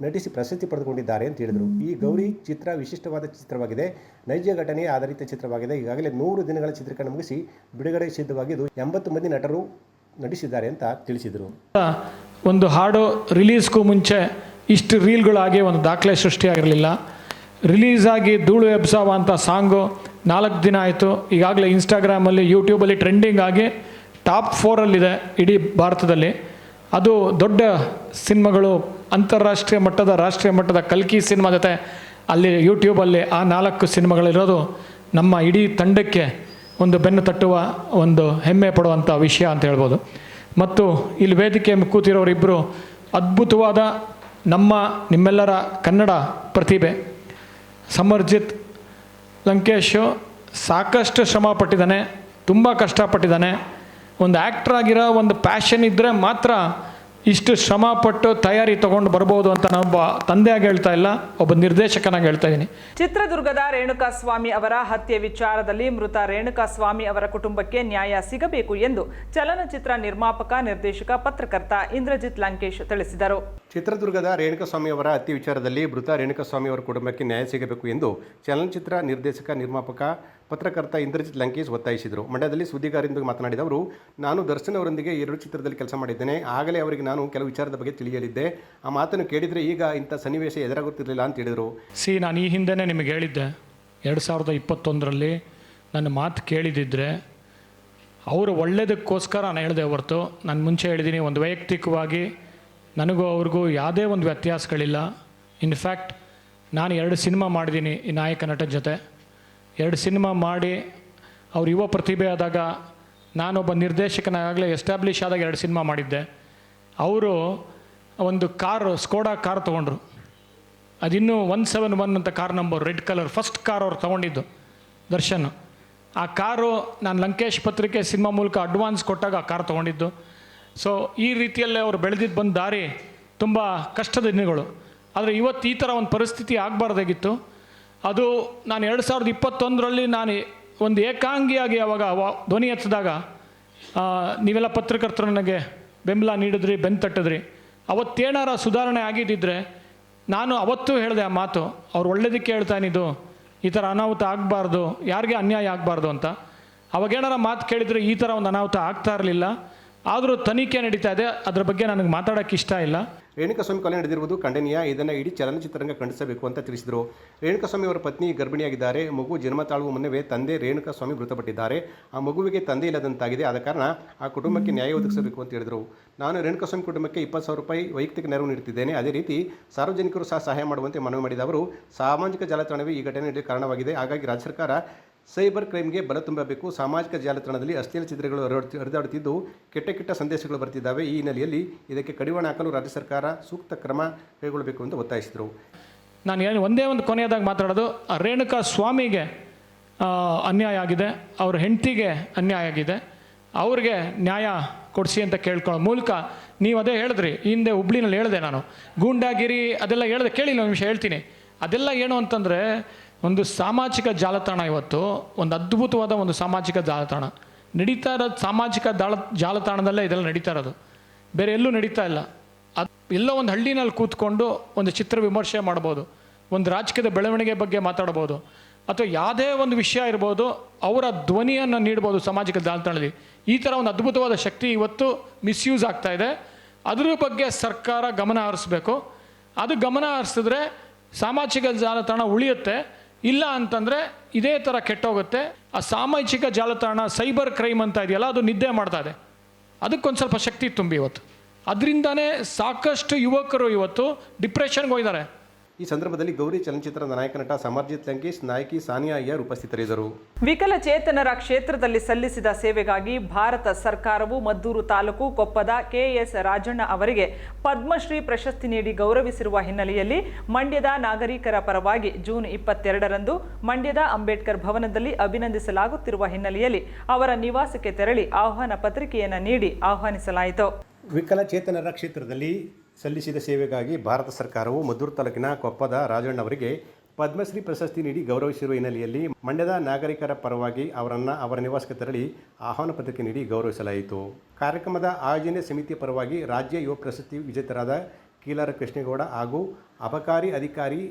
ನಟಿಸಿ ಪ್ರಶಸ್ತಿ ಪಡೆದುಕೊಂಡಿದ್ದಾರೆ ಅಂತ ಹೇಳಿದರು. ಈ ಗೌರಿ ಚಿತ್ರ ವಿಶಿಷ್ಟವಾದ ಚಿತ್ರವಾಗಿದೆ. ನೈಜ ಘಟನೆ ಆಧಾರಿತ ಚಿತ್ರವಾಗಿದೆ. ಈಗಾಗಲೇ ನೂರು ದಿನಗಳ ಚಿತ್ರೀಕರಣ ಮುಗಿಸಿ ಬಿಡುಗಡೆ ಸಿದ್ಧವಾಗಿದ್ದು ಎಂಬತ್ತು ಮಂದಿ ನಟರು ನಟಿಸಿದ್ದಾರೆ ಅಂತ ತಿಳಿಸಿದರು. ಒಂದು ಹಾಡು ರಿಲೀಸ್ಗೂ ಮುಂಚೆ ಇಷ್ಟು ರೀಲ್ಗಳಾಗಿ ಒಂದು ದಾಖಲೆ ಸೃಷ್ಟಿಯಾಗಿರಲಿಲ್ಲ. ರಿಲೀಸ್ ಆಗಿ ಧೂಳು ಎಬ್ಸಾವ ಅಂತ ಸಾಂಗು ನಾಲ್ಕು ದಿನ ಆಯಿತು. ಈಗಾಗಲೇ ಇನ್ಸ್ಟಾಗ್ರಾಮಲ್ಲಿ, ಯೂಟ್ಯೂಬಲ್ಲಿ ಟ್ರೆಂಡಿಂಗ್ ಆಗಿ ಟಾಪ್ ಫೋರಲ್ಲಿದೆ ಇಡೀ ಭಾರತದಲ್ಲಿ. ಅದು ದೊಡ್ಡ ಸಿನಿಮಾಗಳು ಅಂತಾರಾಷ್ಟ್ರೀಯ ಮಟ್ಟದ, ರಾಷ್ಟ್ರೀಯ ಮಟ್ಟದ ಕಲ್ಕಿ ಸಿನಿಮಾ ಜೊತೆ ಅಲ್ಲಿ ಯೂಟ್ಯೂಬಲ್ಲಿ ಆ ನಾಲ್ಕು ಸಿನಿಮಾಗಳಿರೋದು ನಮ್ಮ ಇಡೀ ತಂಡಕ್ಕೆ ಒಂದು ಬೆನ್ನು ತಟ್ಟುವ ಒಂದು ಹೆಮ್ಮೆ ಪಡುವಂಥ ವಿಷಯ ಅಂತ ಹೇಳ್ಬೋದು. ಮತ್ತು ಇಲ್ಲಿ ವೇದಿಕೆ ಕೂತಿರೋರಿಬ್ಬರು ಅದ್ಭುತವಾದ ನಮ್ಮ ನಿಮ್ಮೆಲ್ಲರ ಕನ್ನಡ ಪ್ರತಿಭೆ. ಸಮರ್ಜಿತ್, ಲಂಕೇಶು ಸಾಕಷ್ಟು ಶ್ರಮ ಪಟ್ಟಿದ್ದಾನೆ, ತುಂಬ ಕಷ್ಟಪಟ್ಟಿದ್ದಾನೆ ಒಂದು ಆ್ಯಕ್ಟ್ರ್ ಆಗಿರೋ ಒಂದು ಪ್ಯಾಷನ್ ಇದ್ದರೆ ಮಾತ್ರ ಇಷ್ಟು ಶ್ರಮಪಟ್ಟು ತಯಾರಿ ತಗೊಂಡು ಬರ್ಬೋದು ಅಂತ ನಾನೊಬ್ಬ ತಂದೆಯಾಗಿ ಹೇಳ್ತಾ ಇಲ್ಲ, ಒಬ್ಬ ನಿರ್ದೇಶಕನಾಗಿ ಹೇಳ್ತಾ ಇದ್ದೀನಿ ಚಿತ್ರದುರ್ಗದ ರೇಣುಕಾ ಸ್ವಾಮಿ ಅವರ ಹತ್ಯೆ ವಿಚಾರದಲ್ಲಿ ಮೃತ ರೇಣುಕಾ ಸ್ವಾಮಿ ಅವರ ಕುಟುಂಬಕ್ಕೆ ನ್ಯಾಯ ಸಿಗಬೇಕು ಎಂದು ಚಲನಚಿತ್ರ ನಿರ್ಮಾಪಕ, ನಿರ್ದೇಶಕ, ಪತ್ರಕರ್ತ ಇಂದ್ರಜಿತ್ ಲಂಕೇಶ್ ತಿಳಿಸಿದರು. ಚಿತ್ರದುರ್ಗದ ರೇಣುಕಸ್ವಾಮಿಯವರ ಹತ್ಯೆ ವಿಚಾರದಲ್ಲಿ ಮೃತ ರೇಣುಕಸ್ವಾಮಿಯವರ ಕುಟುಂಬಕ್ಕೆ ನ್ಯಾಯ ಸಿಗಬೇಕು ಎಂದು ಚಲನಚಿತ್ರ ನಿರ್ದೇಶಕ, ನಿರ್ಮಾಪಕ, ಪತ್ರಕರ್ತ ಇಂದ್ರಜಿತ್ ಲಂಕೇಶ್ ಒತ್ತಾಯಿಸಿದರು. ಮಂಡ್ಯದಲ್ಲಿ ಸುದ್ದಿಗಾರರೊಂದಿಗೆ ಮಾತನಾಡಿದ ಅವರು, ನಾನು ದರ್ಶನ್ ಅವರೊಂದಿಗೆ ಎರಡು ಚಿತ್ರದಲ್ಲಿ ಕೆಲಸ ಮಾಡಿದ್ದೇನೆ. ಆಗಲೇ ಅವರಿಗೆ ನಾನು ಕೆಲವು ವಿಚಾರದ ಬಗ್ಗೆ ತಿಳಿಯಲಿದ್ದೆ. ಆ ಮಾತನ್ನು ಕೇಳಿದರೆ ಈಗ ಇಂಥ ಸನ್ನಿವೇಶ ಎದುರಾಗುತ್ತಿರಲಿಲ್ಲ ಅಂತ ಹೇಳಿದರು. ಸಿ, ನಾನು ಈ ಹಿಂದೆನೇ ನಿಮಗೆ ಹೇಳಿದ್ದೆ. ಎರಡು ಸಾವಿರದ ಇಪ್ಪತ್ತೊಂದರಲ್ಲಿ ನನ್ನ ಮಾತು ಕೇಳಿದಿದ್ದರೆ ಅವರು ಒಳ್ಳೆಯದಕ್ಕೋಸ್ಕರ ನಾನು ಹೇಳಿದೆ ಹೊರತು, ನಾನು ಮುಂಚೆ ಹೇಳಿದ್ದೀನಿ. ಒಂದು ವೈಯಕ್ತಿಕವಾಗಿ ನನಗೂ ಅವ್ರಿಗೂ ಯಾವುದೇ ಒಂದು ವ್ಯತ್ಯಾಸಗಳಿಲ್ಲ. ಇನ್ಫ್ಯಾಕ್ಟ್ ನಾನು ಎರಡು ಸಿನಿಮಾ ಮಾಡಿದ್ದೀನಿ ಈ ನಾಯಕ ನಟನ ಜೊತೆ. ಎರಡು ಸಿನಿಮಾ ಮಾಡಿ ಅವ್ರು ಯುವ ಪ್ರತಿಭೆ ಆದಾಗ ನಾನೊಬ್ಬ ನಿರ್ದೇಶಕನಾಗಲೇ ಎಸ್ಟಾಬ್ಲಿಷ್ ಆದಾಗ ಎರಡು ಸಿನಿಮಾ ಮಾಡಿದ್ದೆ. ಅವರು ಒಂದು ಕಾರು ಸ್ಕೋಡಾ ಕಾರ್ ತೊಗೊಂಡ್ರು. ಅದಿನ್ನೂ ಒನ್ ಸೆವೆನ್ ಒನ್ ಅಂತ car number, red colour, first car ಅವ್ರು ತೊಗೊಂಡಿದ್ದು ದರ್ಶನ್. ಆ ಕಾರು ನಾನು ಲಂಕೇಶ್ ಪತ್ರಿಕೆ ಸಿನಿಮಾ ಮೂಲಕ ಅಡ್ವಾನ್ಸ್ ಕೊಟ್ಟಾಗ ಆ ಕಾರ್ ತೊಗೊಂಡಿದ್ದು. ಸೊ ಈ ರೀತಿಯಲ್ಲೇ ಅವರು ಬೆಳೆದಿದ್ದು ಬಂದ ದಾರಿ ತುಂಬ ಕಷ್ಟದ ದಿನಗಳು. ಆದರೆ ಇವತ್ತು ಈ ಥರ ಒಂದು ಪರಿಸ್ಥಿತಿ ಆಗಬಾರ್ದಾಗಿತ್ತು. ಅದು ನಾನು ಎರಡು ಸಾವಿರದ ಇಪ್ಪತ್ತೊಂದರಲ್ಲಿ ನಾನು ಒಂದು ಏಕಾಂಗಿಯಾಗಿ ಅವಾಗ ಧ್ವನಿ ಆ, ನೀವೆಲ್ಲ ಪತ್ರಕರ್ತರು ನನಗೆ ಬೆಂಬಲ ನೀಡಿದ್ರಿ ಬೆನ್ ತಟ್ಟಿದ್ರಿ. ಅವತ್ತೇನಾರ ಸುಧಾರಣೆ ಆಗಿದ್ದಿದ್ರೆ ನಾನು ಅವತ್ತೂ ಹೇಳಿದೆ ಆ ಮಾತು ಅವ್ರು ಒಳ್ಳೇದಕ್ಕೆ ಹೇಳ್ತಾನಿದ್ದು ಈ ಥರ ಅನಾಹುತ ಆಗಬಾರ್ದು ಯಾರಿಗೆ ಅನ್ಯಾಯ ಆಗಬಾರ್ದು ಅಂತ. ಅವಾಗೇನಾರ ಮಾತು ಕೇಳಿದರೆ ಈ ಥರ ಒಂದು ಅನಾಹುತ ಆಗ್ತಾ ಇರಲಿಲ್ಲ. ಆದರೂ ತನಿಖೆ ನಡೀತಾ ಇದೆ. ಅದರ ಬಗ್ಗೆ ನನಗೆ ಮಾತಾಡೋಕ್ಕೆ ಇಷ್ಟ ಇಲ್ಲ. ರೇಣುಕಾಸ್ವಾಮಿ ಕೊಲೆ ನಡೆದಿರುವುದು ಖಂಡನೀಯ. ಇದನ್ನು ಇಡೀ ಚಲನಚಿತ್ರರಂಗ ಖಂಡಿಸಬೇಕು ಅಂತ ತಿಳಿಸಿದರು. ರೇಣುಕಾಸ್ವಾಮಿ ಅವರ ಪತ್ನಿ ಗರ್ಭಿಣಿಯಾಗಿದ್ದಾರೆ. ಮಗು ಜನ್ಮ ತಾಳುವ ಮುನ್ನವೇ ತಂದೆ ರೇಣುಕಾಸ್ವಾಮಿ ಮೃತಪಟ್ಟಿದ್ದಾರೆ. ಆ ಮಗುವಿಗೆ ತಂದೆ ಇಲ್ಲದಂತಾಗಿದೆ. ಆದ ಕಾರಣ ಆ ಕುಟುಂಬಕ್ಕೆ ನ್ಯಾಯ ಒದಗಿಸಬೇಕು ಅಂತ ಹೇಳಿದರು. ನಾನು ರೇಣುಕಾಸ್ವಾಮಿ ಕುಟುಂಬಕ್ಕೆ ಇಪ್ಪತ್ತು ಸಾವಿರ ರೂಪಾಯಿ ವೈಯಕ್ತಿಕ ನೆರವು ನೀಡುತ್ತಿದ್ದೇನೆ. ಅದೇ ರೀತಿ ಸಾರ್ವಜನಿಕರು ಸಹ ಸಹಾಯ ಮಾಡುವಂತೆ ಮನವಿ ಮಾಡಿದ ಅವರು, ಸಾಮಾಜಿಕ ಜಾಲತಾಣವೇ ಈ ಘಟನೆಯಲ್ಲಿ ಕಾರಣವಾಗಿದೆ. ಹಾಗಾಗಿ ರಾಜ್ಯ ಸರ್ಕಾರ ಸೈಬರ್ ಕ್ರೈಮ್ಗೆ ಬಲ ತುಂಬಬೇಕು. ಸಾಮಾಜಿಕ ಜಾಲತಾಣದಲ್ಲಿ ಅಶ್ಲೀಲ ಚಿತ್ರಗಳು ಹರಿದಾಡುತ್ತಿದ್ದು ಕೆಟ್ಟ ಕೆಟ್ಟ ಸಂದೇಶಗಳು ಬರ್ತಿದ್ದಾವೆ. ಈ ಹಿನ್ನೆಲೆಯಲ್ಲಿ ಇದಕ್ಕೆ ಕಡಿವಾಣ ಹಾಕಲು ರಾಜ್ಯ ಸರ್ಕಾರ ಸೂಕ್ತ ಕ್ರಮ ಕೈಗೊಳ್ಳಬೇಕು ಅಂತ ಒತ್ತಾಯಿಸಿದರು. ನಾನು ಏನು ಒಂದೇ ಒಂದು ಕೊನೆಯದಾಗಿ ಮಾತಾಡೋದು. ರೇಣುಕಾ ಸ್ವಾಮಿಗೆ ಅನ್ಯಾಯ ಆಗಿದೆ. ಅವ್ರ ಹೆಂಡತಿಗೆ ಅನ್ಯಾಯ ಆಗಿದೆ. ಅವ್ರಿಗೆ ನ್ಯಾಯ ಕೊಡಿಸಿ ಅಂತ ಕೇಳ್ಕೊಳ್ಳೋ ಮೂಲಕ ನೀವು ಅದೇ ಹೇಳಿದ್ರಿ. ಹಿಂದೆ ಹುಬ್ಳಿನಲ್ಲಿ ಹೇಳಿದೆ ನಾನು. ಗೂಂಡಾಗಿರಿ ಅದೆಲ್ಲ ಹೇಳಿದೆ ಕೇಳಿ ಒಂದು ನಿಮಿಷ ಹೇಳ್ತೀನಿ. ಅದೆಲ್ಲ ಏನು ಅಂತಂದರೆ ಒಂದು ಸಾಮಾಜಿಕ ಜಾಲತಾಣ ಇವತ್ತು, ಒಂದು ಅದ್ಭುತವಾದ ಒಂದು ಸಾಮಾಜಿಕ ಜಾಲತಾಣ. ನಡೀತಾ ಇರೋದು ಸಾಮಾಜಿಕ ದಾಳ, ಜಾಲತಾಣದಲ್ಲೇ ಇದೆಲ್ಲ ನಡೀತಾ ಇರೋದು. ಬೇರೆ ಎಲ್ಲೂ ನಡೀತಾ ಇಲ್ಲ. ಅದು ಎಲ್ಲೋ ಒಂದು ಹಳ್ಳಿನಲ್ಲಿ ಕೂತ್ಕೊಂಡು ಒಂದು ಚಿತ್ರ ವಿಮರ್ಶೆ ಮಾಡ್ಬೋದು, ಒಂದು ರಾಜಕೀಯದ ಬೆಳವಣಿಗೆ ಬಗ್ಗೆ ಮಾತಾಡ್ಬೋದು, ಅಥವಾ ಯಾವುದೇ ಒಂದು ವಿಷಯ ಇರ್ಬೋದು, ಅವರ ಧ್ವನಿಯನ್ನು ನೀಡ್ಬೋದು ಸಾಮಾಜಿಕ ಜಾಲತಾಣದಲ್ಲಿ. ಈ ಥರ ಒಂದು ಅದ್ಭುತವಾದ ಶಕ್ತಿ ಇವತ್ತು ಮಿಸ್ಯೂಸ್ ಆಗ್ತಾ ಇದೆ. ಅದ್ರ ಬಗ್ಗೆ ಸರ್ಕಾರ ಗಮನ ಹರಿಸ್ಬೇಕು. ಅದು ಗಮನ ಹರಿಸಿದ್ರೆ ಸಾಮಾಜಿಕ ಜಾಲತಾಣ ಉಳಿಯುತ್ತೆ. ಇಲ್ಲ ಅಂತಂದರೆ ಇದೇ ಥರ ಕೆಟ್ಟೋಗುತ್ತೆ. ಆ ಸಾಮಾಜಿಕ ಜಾಲತಾಣ, ಸೈಬರ್ ಕ್ರೈಮ್ ಅಂತ ಇದೆಯಲ್ಲ, ಅದು ನಿದ್ದೆ ಮಾಡ್ತಾ ಇದೆ. ಅದಕ್ಕೊಂದು ಸ್ವಲ್ಪ ಶಕ್ತಿ ತುಂಬಿ ಇವತ್ತು. ಅದರಿಂದನೇ ಸಾಕಷ್ಟು ಯುವಕರು ಇವತ್ತು ಡಿಪ್ರೆಷನ್ಗೆ ಹೋಗಿದ್ದಾರೆ. ಈ ಸಂದರ್ಭದಲ್ಲಿ ಗೌರಿ ಚಲನಚಿತ್ರದ ನಾಯಕ ನಟ ಸಮರ್ಜಿತ್ ಲಂಕೇಶ್ ನಾಯಕಿ ಸಾನಿಯಾ ಅಯ್ಯರ್ ಉಪಸ್ಥಿತರಿದ್ದರು. ವಿಕಲಚೇತನರ ಕ್ಷೇತ್ರದಲ್ಲಿ ಸಲ್ಲಿಸಿದ ಸೇವೆಗಾಗಿ ಭಾರತ ಸರ್ಕಾರವು ಮದ್ದೂರು ತಾಲೂಕು ಕೊಪ್ಪದ ಕೆಎಸ್ ರಾಜಣ್ಣ ಅವರಿಗೆ ಪದ್ಮಶ್ರೀ ಪ್ರಶಸ್ತಿ ನೀಡಿ ಗೌರವಿಸಿರುವ ಹಿನ್ನೆಲೆಯಲ್ಲಿ ಮಂಡ್ಯದ ನಾಗರಿಕರ ಪರವಾಗಿ ಜೂನ್ ಇಪ್ಪತ್ತೆರಡರಂದು ಮಂಡ್ಯದ ಅಂಬೇಡ್ಕರ್ ಭವನದಲ್ಲಿ ಅಭಿನಂದಿಸಲಾಗುತ್ತಿರುವ ಹಿನ್ನೆಲೆಯಲ್ಲಿ ಅವರ ನಿವಾಸಕ್ಕೆ ತೆರಳಿ ಆಹ್ವಾನ ಪತ್ರಿಕೆಯನ್ನು ನೀಡಿ ಆಹ್ವಾನಿಸಲಾಯಿತು. ವಿಕಲಚೇತನರ ಕ್ಷೇತ್ರದಲ್ಲಿ ಸಲ್ಲಿಸಿದ ಸೇವೆಗಾಗಿ ಭಾರತ ಸರ್ಕಾರವು ಮದ್ದೂರು ತಾಲೂಕಿನ ಕೊಪ್ಪದ ರಾಜಣ್ಣ ಅವರಿಗೆ ಪದ್ಮಶ್ರೀ ಪ್ರಶಸ್ತಿ ನೀಡಿ ಗೌರವಿಸಿರುವ ಹಿನ್ನೆಲೆಯಲ್ಲಿ ಮಂಡ್ಯದ ನಾಗರಿಕರ ಪರವಾಗಿ ಅವರನ್ನು ಅವರ ನಿವಾಸಕ್ಕೆ ತೆರಳಿ ಆಹ್ವಾನ ಪತ್ರಿಕೆ ನೀಡಿ ಗೌರವಿಸಲಾಯಿತು. ಕಾರ್ಯಕ್ರಮದ ಆಯೋಜನೆ ಸಮಿತಿಯ ಪರವಾಗಿ ರಾಜ್ಯ ಯುವ ಪ್ರಶಸ್ತಿ ವಿಜೇತರಾದ ಕೀಲಾರ ಕೃಷ್ಣೇಗೌಡ ಹಾಗೂ ಅಬಕಾರಿ ಅಧಿಕಾರಿ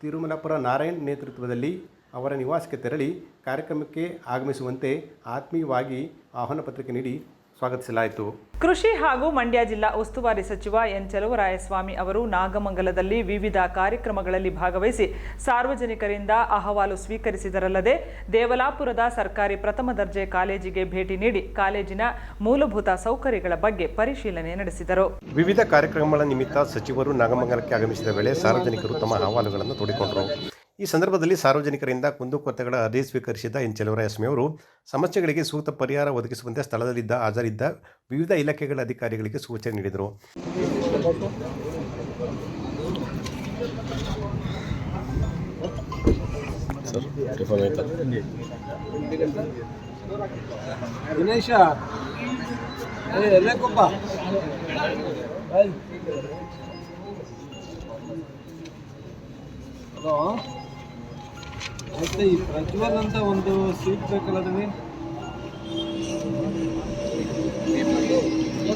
ತಿರುಮಲಪುರ ನಾರಾಯಣ್ ನೇತೃತ್ವದಲ್ಲಿ ಅವರ ನಿವಾಸಕ್ಕೆ ತೆರಳಿ ಕಾರ್ಯಕ್ರಮಕ್ಕೆ ಆಗಮಿಸುವಂತೆ ಆತ್ಮೀಯವಾಗಿ ಆಹ್ವಾನ ಪತ್ರಿಕೆ ನೀಡಿ ಸ್ವಾಗತಿಸಲಾಯಿತು. ಕೃಷಿ ಹಾಗೂ ಮಂಡ್ಯ ಜಿಲ್ಲಾ ಉಸ್ತುವಾರಿ ಸಚಿವ ಎನ್ ಚಲುವರಾಯಸ್ವಾಮಿ ಅವರು ನಾಗಮಂಗಲದಲ್ಲಿ ವಿವಿಧ ಕಾರ್ಯಕ್ರಮಗಳಲ್ಲಿ ಭಾಗವಹಿಸಿ ಸಾರ್ವಜನಿಕರಿಂದ ಅಹವಾಲು ಸ್ವೀಕರಿಸಿದರಲ್ಲದೆ ದೇವಲಾಪುರದ ಸರ್ಕಾರಿ ಪ್ರಥಮ ದರ್ಜೆ ಕಾಲೇಜಿಗೆ ಭೇಟಿ ನೀಡಿ ಕಾಲೇಜಿನ ಮೂಲಭೂತ ಸೌಕರ್ಯಗಳ ಬಗ್ಗೆ ಪರಿಶೀಲನೆ ನಡೆಸಿದರು. ವಿವಿಧ ಕಾರ್ಯಕ್ರಮಗಳ ನಿಮಿತ್ತ ಸಚಿವರು ನಾಗಮಂಗಲಕ್ಕೆ ಆಗಮಿಸಿದ ವೇಳೆ ಸಾರ್ವಜನಿಕರು ತಮ್ಮ ಅಹವಾಲುಗಳನ್ನು ತೋಡಿಕೊಂಡರು. ಈ ಸಂದರ್ಭದಲ್ಲಿ ಸಾರ್ವಜನಿಕರಿಂದ ಕುಂದುಕೊರತೆಗಳ ಅರ್ಜಿ ಸ್ವೀಕರಿಸಿದ ಎನ್. ಚಲುವರಾಯಸ್ವಾಮಿ ಅವರು, ಸಮಸ್ಯೆಗಳಿಗೆ ಸೂಕ್ತ ಪರಿಹಾರ ಒದಗಿಸುವಂತೆ ಸ್ಥಳದಲ್ಲಿದ್ದ ಹಾಜರಿದ್ದ ವಿವಿಧ ಇಲಾಖೆಗಳ ಅಧಿಕಾರಿಗಳಿಗೆ ಸೂಚನೆ ನೀಡಿದರು. ಹಲೋ. ಮತ್ತೆ ಈ ಪ್ರಜ್ವಲ್ ಅಂತ ಒಂದು ಸೀಟ್ ಬೇಕಲ್ಲ ಅದರಲ್ಲಿ?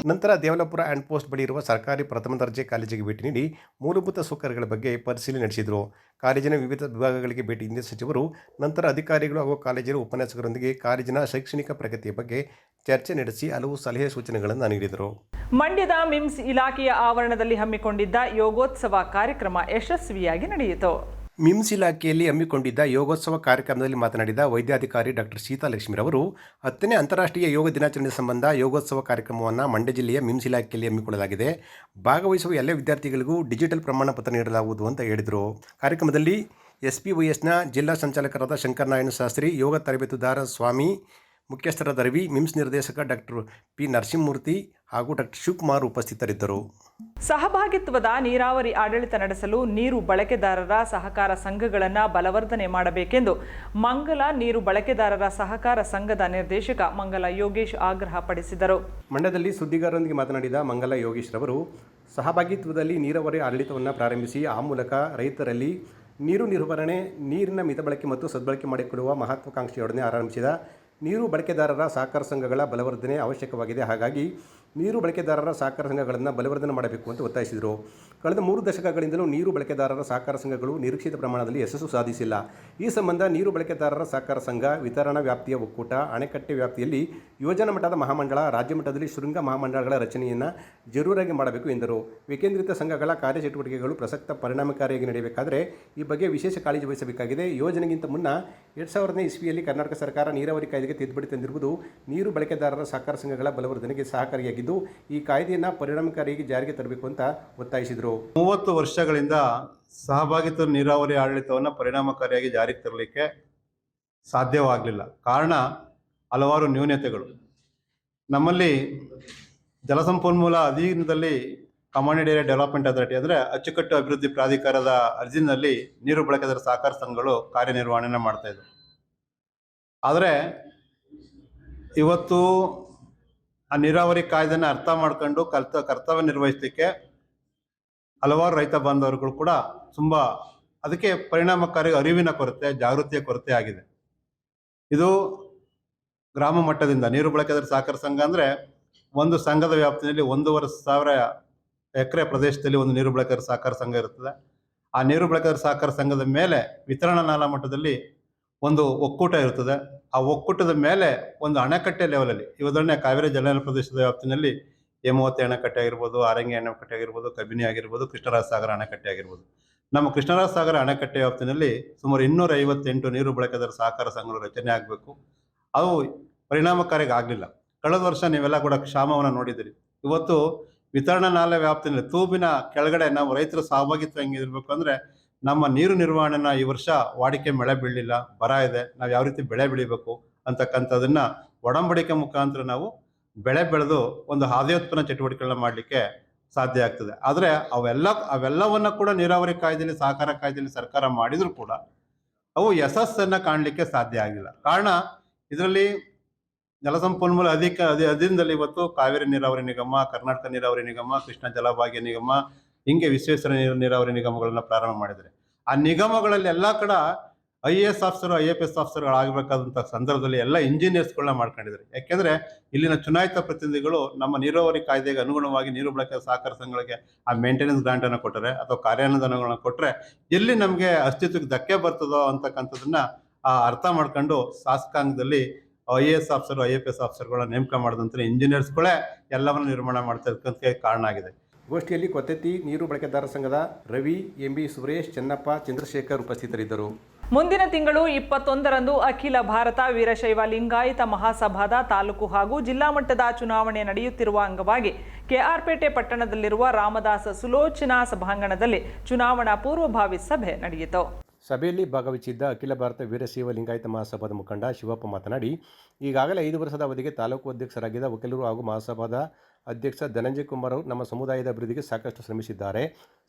ನಂತರ ದೇವಲಾಪುರ ಆ್ಯಂಡ್ ಪೋಸ್ಟ್ ಬಳಿ ಇರುವ ಸರ್ಕಾರಿ ಪ್ರಥಮ ದರ್ಜೆ ಕಾಲೇಜಿಗೆ ಭೇಟಿ ನೀಡಿ ಮೂಲಭೂತ ಸೌಕರ್ಯಗಳ ಬಗ್ಗೆ ಪರಿಶೀಲನೆ ನಡೆಸಿದರು. ಕಾಲೇಜಿನ ವಿವಿಧ ವಿಭಾಗಗಳಿಗೆ ಭೇಟಿ ನೀಡಿದ ಸಚಿವರು ನಂತರ ಅಧಿಕಾರಿಗಳು ಹಾಗೂ ಕಾಲೇಜಿನ ಉಪನ್ಯಾಸಕರೊಂದಿಗೆ ಕಾಲೇಜಿನ ಶೈಕ್ಷಣಿಕ ಪ್ರಗತಿಯ ಬಗ್ಗೆ ಚರ್ಚೆ ನಡೆಸಿ ಹಲವು ಸಲಹೆ ಸೂಚನೆಗಳನ್ನು ನೀಡಿದರು. ಮಂಡ್ಯದ ಮಿಮ್ಸ್ ಇಲಾಖೆಯ ಆವರಣದಲ್ಲಿ ಹಮ್ಮಿಕೊಂಡಿದ್ದ ಯೋಗೋತ್ಸವ ಕಾರ್ಯಕ್ರಮ ಯಶಸ್ವಿಯಾಗಿ ನಡೆಯಿತು. ಮಿಮ್ಸ್ ಇಲಾಖೆಯಲ್ಲಿ ಹಮ್ಮಿಕೊಂಡಿದ್ದ ಯೋಗೋತ್ಸವ ಕಾರ್ಯಕ್ರಮದಲ್ಲಿ ಮಾತನಾಡಿದ ವೈದ್ಯಾಧಿಕಾರಿ ಡಾಕ್ಟರ್ ಸೀತಾಲಕ್ಷ್ಮಿರವರು ಹತ್ತನೇ ಅಂತಾರಾಷ್ಟ್ರೀಯ ಯೋಗ ದಿನಾಚರಣೆ ಸಂಬಂಧ ಯೋಗೋತ್ಸವ ಕಾರ್ಯಕ್ರಮವನ್ನು ಮಂಡ್ಯ ಜಿಲ್ಲೆಯ ಮಿಮ್ಸ್ ಇಲಾಖೆಯಲ್ಲಿ ಹಮ್ಮಿಕೊಳ್ಳಲಾಗಿದೆ. ಭಾಗವಹಿಸುವ ಎಲ್ಲ ವಿದ್ಯಾರ್ಥಿಗಳಿಗೂ ಡಿಜಿಟಲ್ ಪ್ರಮಾಣ ಪತ್ರ ನೀಡಲಾಗುವುದು ಅಂತ ಹೇಳಿದರು. ಕಾರ್ಯಕ್ರಮದಲ್ಲಿ ಎಸ್ ಪಿ ಜಿಲ್ಲಾ ಸಂಚಾಲಕರಾದ ಶಂಕರನಾರಾಯಣ ಶಾಸ್ತ್ರಿ, ಯೋಗ ತರಬೇತುದಾರ ಸ್ವಾಮಿ, ಮುಖ್ಯಸ್ಥರಾದ ರವಿ, ಮಿಮ್ಸ್ ನಿರ್ದೇಶಕ ಡಾಕ್ಟರ್ ಪಿ ನರಸಿಂಹಮೂರ್ತಿ ಹಾಗೂ ಡಾಕ್ಟರ್ ಶಿವಕುಮಾರ್ ಉಪಸ್ಥಿತರಿದ್ದರು. ಸಹಭಾಗಿತ್ವದ ನೀರಾವರಿ ಆಡಳಿತ ನಡೆಸಲು ನೀರು ಬಳಕೆದಾರರ ಸಹಕಾರ ಸಂಘಗಳನ್ನು ಬಲವರ್ಧನೆ ಮಾಡಬೇಕೆಂದು ಮಂಗಲ ನೀರು ಬಳಕೆದಾರರ ಸಹಕಾರ ಸಂಘದ ನಿರ್ದೇಶಕ ಮಂಗಲ ಯೋಗೇಶ್ ಆಗ್ರಹಪಡಿಸಿದರು ಮಂಡ್ಯದಲ್ಲಿ ಸುದ್ದಿಗಾರರೊಂದಿಗೆ ಮಾತನಾಡಿದ ಮಂಗಲ ಯೋಗೇಶ್ ರವರು ಸಹಭಾಗಿತ್ವದಲ್ಲಿ ನೀರಾವರಿ ಆಡಳಿತವನ್ನು ಪ್ರಾರಂಭಿಸಿ ಆ ಮೂಲಕ ರೈತರಲ್ಲಿ ನೀರು ನಿರ್ವಹಣೆ ನೀರಿನ ಮಿತ ಬಳಕೆ ಮತ್ತು ಸದ್ಬಳಕೆ ಮಾಡಿಕೊಳ್ಳುವ ಮಹತ್ವಾಕಾಂಕ್ಷೆಯೊಡನೆ ಆರಂಭಿಸಿದ ನೀರು ಬಳಕೆದಾರರ ಸಹಕಾರ ಸಂಘಗಳ ಬಲವರ್ಧನೆ ಅವಶ್ಯಕವಾಗಿದೆ. ಹಾಗಾಗಿ ನೀರು ಬಳಕೆದಾರರ ಸಹಕಾರ ಸಂಘಗಳನ್ನು ಬಲವರ್ಧನೆ ಮಾಡಬೇಕು ಅಂತ ಒತ್ತಾಯಿಸಿದರು. ಕಳೆದ ಮೂರು ದಶಕಗಳಿಂದಲೂ ನೀರು ಬಳಕೆದಾರರ ಸಹಕಾರ ಸಂಘಗಳು ನಿರೀಕ್ಷಿತ ಪ್ರಮಾಣದಲ್ಲಿ ಯಶಸ್ಸು ಸಾಧಿಸಿಲ್ಲ. ಈ ಸಂಬಂಧ ನೀರು ಬಳಕೆದಾರರ ಸಹಕಾರ ಸಂಘ, ವಿತರಣಾ ವ್ಯಾಪ್ತಿಯ ಒಕ್ಕೂಟ, ಅಣೆಕಟ್ಟೆ ವ್ಯಾಪ್ತಿಯಲ್ಲಿ ಯೋಜನಾ ಮಟ್ಟದ ಮಹಾಮಂಡಳ, ರಾಜ್ಯ ಮಟ್ಟದಲ್ಲಿ ಶೃಂಗ ಮಹಾಮಂಡಳಗಳ ರಚನೆಯನ್ನು ಜರೂರಾಗಿ ಮಾಡಬೇಕು ಎಂದರು. ವಿಕೇಂದ್ರಿತ ಸಂಘಗಳ ಕಾರ್ಯಚಟುವಟಿಕೆಗಳು ಪ್ರಸಕ್ತ ಪರಿಣಾಮಕಾರಿಯಾಗಿ ನಡೆಯಬೇಕಾದರೆ ಈ ಬಗ್ಗೆ ವಿಶೇಷ ಕಾಳಜಿ ವಹಿಸಬೇಕಾಗಿದೆ. ಯೋಜನೆಗಿಂತ ಮುನ್ನ ಎರಡು ಸಾವಿರದನೇ ಇಸ್ವಿಯಲ್ಲಿ ಕರ್ನಾಟಕ ಸರ್ಕಾರ ನೀರಾವರಿ ಕಾಯ್ದೆಗೆ ತಿದ್ದುಪಡಿ ತಂದಿರುವುದು ನೀರು ಬಳಕೆದಾರರ ಸಹಕಾರ ಸಂಘಗಳ ಬಲವರ್ಧನೆಗೆ ಸಹಕಾರಿಯಾಗಿದ್ದು, ಈ ಕಾಯ್ದೆಯನ್ನು ಪರಿಣಾಮಕಾರಿಯಾಗಿ ಜಾರಿಗೆ ತರಬೇಕು ಅಂತ ಒತ್ತಾಯಿಸಿದರು. ಮೂವತ್ತು ವರ್ಷಗಳಿಂದ ಸಹಭಾಗಿತ್ವ ನೀರಾವರಿ ಆಡಳಿತವನ್ನು ಪರಿಣಾಮಕಾರಿಯಾಗಿ ಜಾರಿಗೆ ತರಲಿಕ್ಕೆ ಸಾಧ್ಯವಾಗಲಿಲ್ಲ. ಕಾರಣ ಹಲವಾರು ನ್ಯೂನತೆಗಳು. ನಮ್ಮಲ್ಲಿ ಜಲಸಂಪನ್ಮೂಲ ಅಧೀನದಲ್ಲಿ ಕಮಾಂಡೆಡ್ ಏರಿಯಾ ಡೆವಲಪ್ಮೆಂಟ್ ಅಥಾರಿಟಿ ಅಂದರೆ ಅಚ್ಚುಕಟ್ಟು ಅಭಿವೃದ್ಧಿ ಪ್ರಾಧಿಕಾರದ ಅರ್ಜಿನಲ್ಲಿ ನೀರು ಬಳಕೆದಾರ ಸಹಕಾರ ಸಂಘಗಳು ಕಾರ್ಯನಿರ್ವಹಣೆ ಮಾಡ್ತಾ ಇದ್ದವು ಆದರೆ ಇವತ್ತು ಆ ನೀರಾವರಿ ಕಾಯ್ದೆನ ಅರ್ಥ ಮಾಡ್ಕೊಂಡು ಕರ್ತ ಕರ್ತವ್ಯ ನಿರ್ವಹಿಸಲಿಕ್ಕೆ ಹಲವಾರು ರೈತ ಬಾಂಧವರುಗಳು ಕೂಡ ತುಂಬ ಅದಕ್ಕೆ ಪರಿಣಾಮಕಾರಿ ಅರಿವಿನ ಕೊರತೆ, ಜಾಗೃತಿಯ ಕೊರತೆ ಆಗಿದೆ. ಇದು ಗ್ರಾಮ ಮಟ್ಟದಿಂದ ನೀರು ಬಳಕೆದಾರ ಸಹಕಾರ ಸಂಘ ಅಂದರೆ ಒಂದು ಸಂಘದ ವ್ಯಾಪ್ತಿಯಲ್ಲಿ ಒಂದೂವರೆ ಸಾವಿರ ಎಕರೆ ಪ್ರದೇಶದಲ್ಲಿ ಒಂದು ನೀರು ಬಳಕೆದಾರ ಸಹಕಾರ ಸಂಘ ಇರುತ್ತದೆ. ಆ ನೀರು ಬಳಕೆದಾರ ಸಹಕಾರ ಸಂಘದ ಮೇಲೆ ವಿತರಣಾ ನಾಲಾ ಮಟ್ಟದಲ್ಲಿ ಒಂದು ಒಕ್ಕೂಟ ಇರುತ್ತದೆ. ಆ ಒಕ್ಕೂಟದ ಮೇಲೆ ಒಂದು ಅಣೆಕಟ್ಟೆ ಲೆವೆಲಲ್ಲಿ ಉದಾಹರಣೆ ಕಾವೇರಿ ಜಲಾನಯನ ಪ್ರದೇಶದ ವ್ಯಾಪ್ತಿನಲ್ಲಿ ಹೇಮಾವತಿ ಅಣೆಕಟ್ಟೆ ಆಗಿರ್ಬೋದು ಆರಂಗಿ ಅಣೆಕಟ್ಟೆ ಆಗಿರ್ಬೋದು ಕಬಿನಿ ಆಗಿರ್ಬೋದು ಕೃಷ್ಣರಾಜ ಸಾಗರ ಅಣೆಕಟ್ಟೆ ಆಗಿರ್ಬೋದು ನಮ್ಮ ಕೃಷ್ಣರಾಜ ಸಾಗರ ಅಣೆಕಟ್ಟೆ ವ್ಯಾಪ್ತಿನಲ್ಲಿ ಸುಮಾರು ಇನ್ನೂರ ಐವತ್ತೆಂಟು ನೀರು ಬಳಕೆದಾರ ಸಹಕಾರ ಸಂಘಗಳು ರಚನೆ ಆಗಬೇಕು. ಅವು ಪರಿಣಾಮಕಾರಿಯಾಗಿ ಆಗಲಿಲ್ಲ. ಕಳೆದ ವರ್ಷ ನೀವೆಲ್ಲ ಕೂಡ ಕ್ಷಾಮವನ್ನು ನೋಡಿದಿರಿ ಇವತ್ತು ವಿತರಣಾ ನಾಲೆ ವ್ಯಾಪ್ತಿನಲ್ಲಿ ತೂಬಿನ ಕೆಳಗಡೆ ನಾವು ರೈತರ ಸಹಭಾಗಿತ್ವ ಹೆಂಗಿರ್ಬೇಕು ಅಂದರೆ ನಮ್ಮ ನೀರು ನಿರ್ವಹಣೆನ ಈ ವರ್ಷ ವಾಡಿಕೆ ಮಳೆ ಬೀಳಲಿಲ್ಲ, ಬರ ಇದೆ, ನಾವು ಯಾವ ರೀತಿ ಬೆಳೆ ಬೆಳಿಬೇಕು ಅಂತಕ್ಕಂಥದ್ದನ್ನು ಒಡಂಬಡಿಕೆ ಮುಖಾಂತರ ನಾವು ಬೆಳೆ ಬೆಳೆದು ಒಂದು ಆದಾಯೋತ್ಪನ್ನ ಚಟುವಟಿಕೆಗಳನ್ನ ಮಾಡಲಿಕ್ಕೆ ಸಾಧ್ಯ ಆಗ್ತದೆ. ಆದರೆ ಅವೆಲ್ಲ, ಅವೆಲ್ಲವನ್ನ ಕೂಡ ನೀರಾವರಿ ಕಾಯ್ದೆಯಲ್ಲಿ ಸಹಕಾರ ಕಾಯ್ದೆಯಲ್ಲಿ ಸರ್ಕಾರ ಮಾಡಿದರೂ ಕೂಡ ಅವು ಯಶಸ್ಸನ್ನು ಕಾಣಲಿಕ್ಕೆ ಸಾಧ್ಯ ಆಗಿಲ್ಲ. ಕಾರಣ ಇದರಲ್ಲಿ ಜಲಸಂಪನ್ಮೂಲ ಅಧಿಕ ಅದೇ ಇವತ್ತು ಕಾವೇರಿ ನೀರಾವರಿ ನಿಗಮ, ಕರ್ನಾಟಕ ನೀರಾವರಿ ನಿಗಮ, ಕೃಷ್ಣ ಜಲಭಾಗ್ಯ ನಿಗಮ, ಹಿಂಗೆ ವಿಶ್ವೇಶ್ವರ ನೀರು ನೀರಾವರಿ ನಿಗಮಗಳನ್ನ ಪ್ರಾರಂಭ ಮಾಡಿದರೆ ಆ ನಿಗಮಗಳಲ್ಲಿ ಎಲ್ಲ ಕಡೆ I A S officer, I F S ಆಫೀಸರ್ಗಳಾಗಬೇಕಾದಂಥ ಸಂದರ್ಭದಲ್ಲಿ ಎಲ್ಲ ಇಂಜಿನಿಯರ್ಸ್ಗಳನ್ನ ಮಾಡ್ಕೊಂಡಿದ್ದಾರೆ. ಯಾಕೆಂದರೆ ಇಲ್ಲಿನ ಚುನಾಯಿತ ಪ್ರತಿನಿಧಿಗಳು ನಮ್ಮ ನೀರಾವರಿ ಕಾಯ್ದೆಗೆ ಅನುಗುಣವಾಗಿ ನೀರು ಬಳಕೆ ಸಹಕಾರ ಸಂಘಗಳಿಗೆ ಆ ಮೇಂಟೆನೆನ್ಸ್ ಗ್ರಾಂಟನ್ನು ಕೊಟ್ಟರೆ ಅಥವಾ ಕಾರ್ಯಾನುದಾನಗಳನ್ನ ಕೊಟ್ಟರೆ ಎಲ್ಲಿ ನಮಗೆ ಅಸ್ತಿತ್ವಕ್ಕೆ ಧಕ್ಕೆ ಬರ್ತದೋ ಅಂತಕ್ಕಂಥದ್ದನ್ನ, ಆ, ಅರ್ಥ ಮಾಡ್ಕೊಂಡು ಶಾಸಕಾಂಗದಲ್ಲಿ I A S officer, I F S ಆಫೀಸರ್ಗಳನ್ನ ನೇಮಕ ಮಾಡಿದಂಥ ಇಂಜಿನಿಯರ್ಸ್ಗಳೇ ಎಲ್ಲವನ್ನು ನಿರ್ಮಾಣ ಮಾಡ್ತಾ ಕಾರಣ ಆಗಿದೆ. ಗೋಷ್ಠಿಯಲ್ಲಿ ಕೊತ್ತತಿ ನೀರು ಬಳಕೆದಾರ ಸಂಘದ ರವಿ, ಎಂ ಬಿ ಸುರೇಶ್, ಚೆನ್ನಪ್ಪ, ಚಂದ್ರಶೇಖರ್ ಉಪಸ್ಥಿತರಿದ್ದರು. ಮುಂದಿನ ತಿಂಗಳು ಇಪ್ಪತ್ತೊಂದರಂದು ಅಖಿಲ ಭಾರತ ವೀರಶೈವ ಲಿಂಗಾಯತ ಮಹಾಸಭಾದ ತಾಲೂಕು ಹಾಗೂ ಜಿಲ್ಲಾ ಮಟ್ಟದ ಚುನಾವಣೆ ನಡೆಯುತ್ತಿರುವ ಅಂಗವಾಗಿ ಕೆಆರ್ಪೇಟೆ ಪಟ್ಟಣದಲ್ಲಿರುವ ರಾಮದಾಸ ಸುಲೋಚನಾ ಸಭಾಂಗಣದಲ್ಲಿ ಚುನಾವಣಾ ಪೂರ್ವಭಾವಿ ಸಭೆ ನಡೆಯಿತು. ಸಭೆಯಲ್ಲಿ ಭಾಗವಹಿಸಿದ್ದ ಅಖಿಲ ಭಾರತ ವೀರಶೈವ ಲಿಂಗಾಯತ ಮಹಾಸಭಾದ ಮುಖಂಡ ಶಿವಪ್ಪ ಮಾತನಾಡಿ, ಈಗಾಗಲೇ ಐದು ವರ್ಷದ ಅವಧಿಗೆ ತಾಲೂಕು ಅಧ್ಯಕ್ಷರಾಗಿದ್ದ ವಕೀಲರು ಹಾಗೂ ಮಹಾಸಭಾದ ಅಧ್ಯಕ್ಷ ಧನಂಜಯ ಕುಮಾರ್ ಅವರು ನಮ್ಮ ಸಮುದಾಯದ ಅಭಿವೃದ್ಧಿಗೆ ಸಾಕಷ್ಟು ಶ್ರಮಿಸಿದ್ದಾರೆ.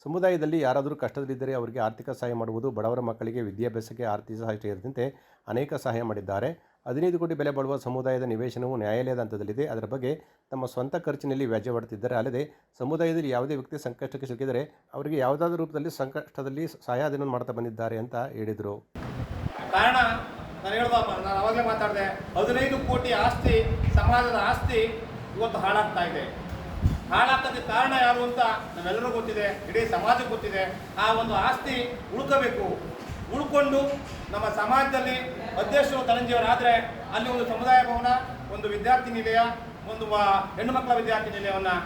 ಸಮುದಾಯದಲ್ಲಿ ಯಾರಾದರೂ ಕಷ್ಟದಲ್ಲಿದ್ದರೆ ಅವರಿಗೆ ಆರ್ಥಿಕ ಸಹಾಯ ಮಾಡುವುದು ಬಡವರ ಮಕ್ಕಳಿಗೆ, ವಿದ್ಯಾಭ್ಯಾಸಕ್ಕೆ ಆರ್ಥಿಕ ಸಹಾಯ ಸೇರಿದಂತೆ ಅನೇಕ ಸಹಾಯ ಮಾಡಿದ್ದಾರೆ. ಹದಿನೈದು ಕೋಟಿ ಬೆಲೆ ಬಾಳುವ ಸಮುದಾಯದ ನಿವೇಶನವು ನ್ಯಾಯಾಲಯದ ಹಂತದಲ್ಲಿದೆ. ಅದರ ಬಗ್ಗೆ ತಮ್ಮ ಸ್ವಂತ ಖರ್ಚಿನಲ್ಲಿ ವ್ಯಾಜ್ಯ ಮಾಡುತ್ತಿದ್ದಾರೆ. ಅಲ್ಲದೆ ಸಮುದಾಯದಲ್ಲಿ ಯಾವುದೇ ವ್ಯಕ್ತಿ ಸಂಕಷ್ಟಕ್ಕೆ ಸಿಕ್ಕಿದರೆ ಅವರಿಗೆ ಯಾವುದಾದ್ರೂ ರೂಪದಲ್ಲಿ ಸಂಕಷ್ಟದಲ್ಲಿ ಸಹಾಯಧನ ಮಾಡ್ತಾ ಬಂದಿದ್ದಾರೆ ಅಂತ ಹೇಳಿದರು. ಕಾರಣ ನಾನು ನಾನು ಅವಾಗಲೇ ಮಾತಾಡಿದೆ, ಹದಿನೈದು ಕೋಟಿ ಆಸ್ತಿ, ಸಮಾಜದ ಆಸ್ತಿ ಇವತ್ತು ಹಾಳಾಗ್ತಾ ಇದೆ. ಹಾಳಾಗ್ತದೆ ಕಾರಣ ಯಾರು ಅಂತ ನಾವೆಲ್ಲರೂ ಗೊತ್ತಿದೆ, ಇಡೀ ಸಮಾಜಕ್ಕೆ ಗೊತ್ತಿದೆ. ಆ ಒಂದು ಆಸ್ತಿ ಉಳ್ಕೋಬೇಕು. ಉಳ್ಕೊಂಡು ನಮ್ಮ ಸಮಾಜದಲ್ಲಿ ಅಧ್ಯಕ್ಷರು ಧನಂಜಯವರಾದರೆ ಅಲ್ಲಿ ಒಂದು ಸಮುದಾಯ ಭವನ, ಒಂದು ವಿದ್ಯಾರ್ಥಿ ನಿಲಯ, ಒಂದು ಹೆಣ್ಣು ಮಕ್ಕಳ ವಿದ್ಯಾರ್ಥಿ ನಿಲಯವನ್ನು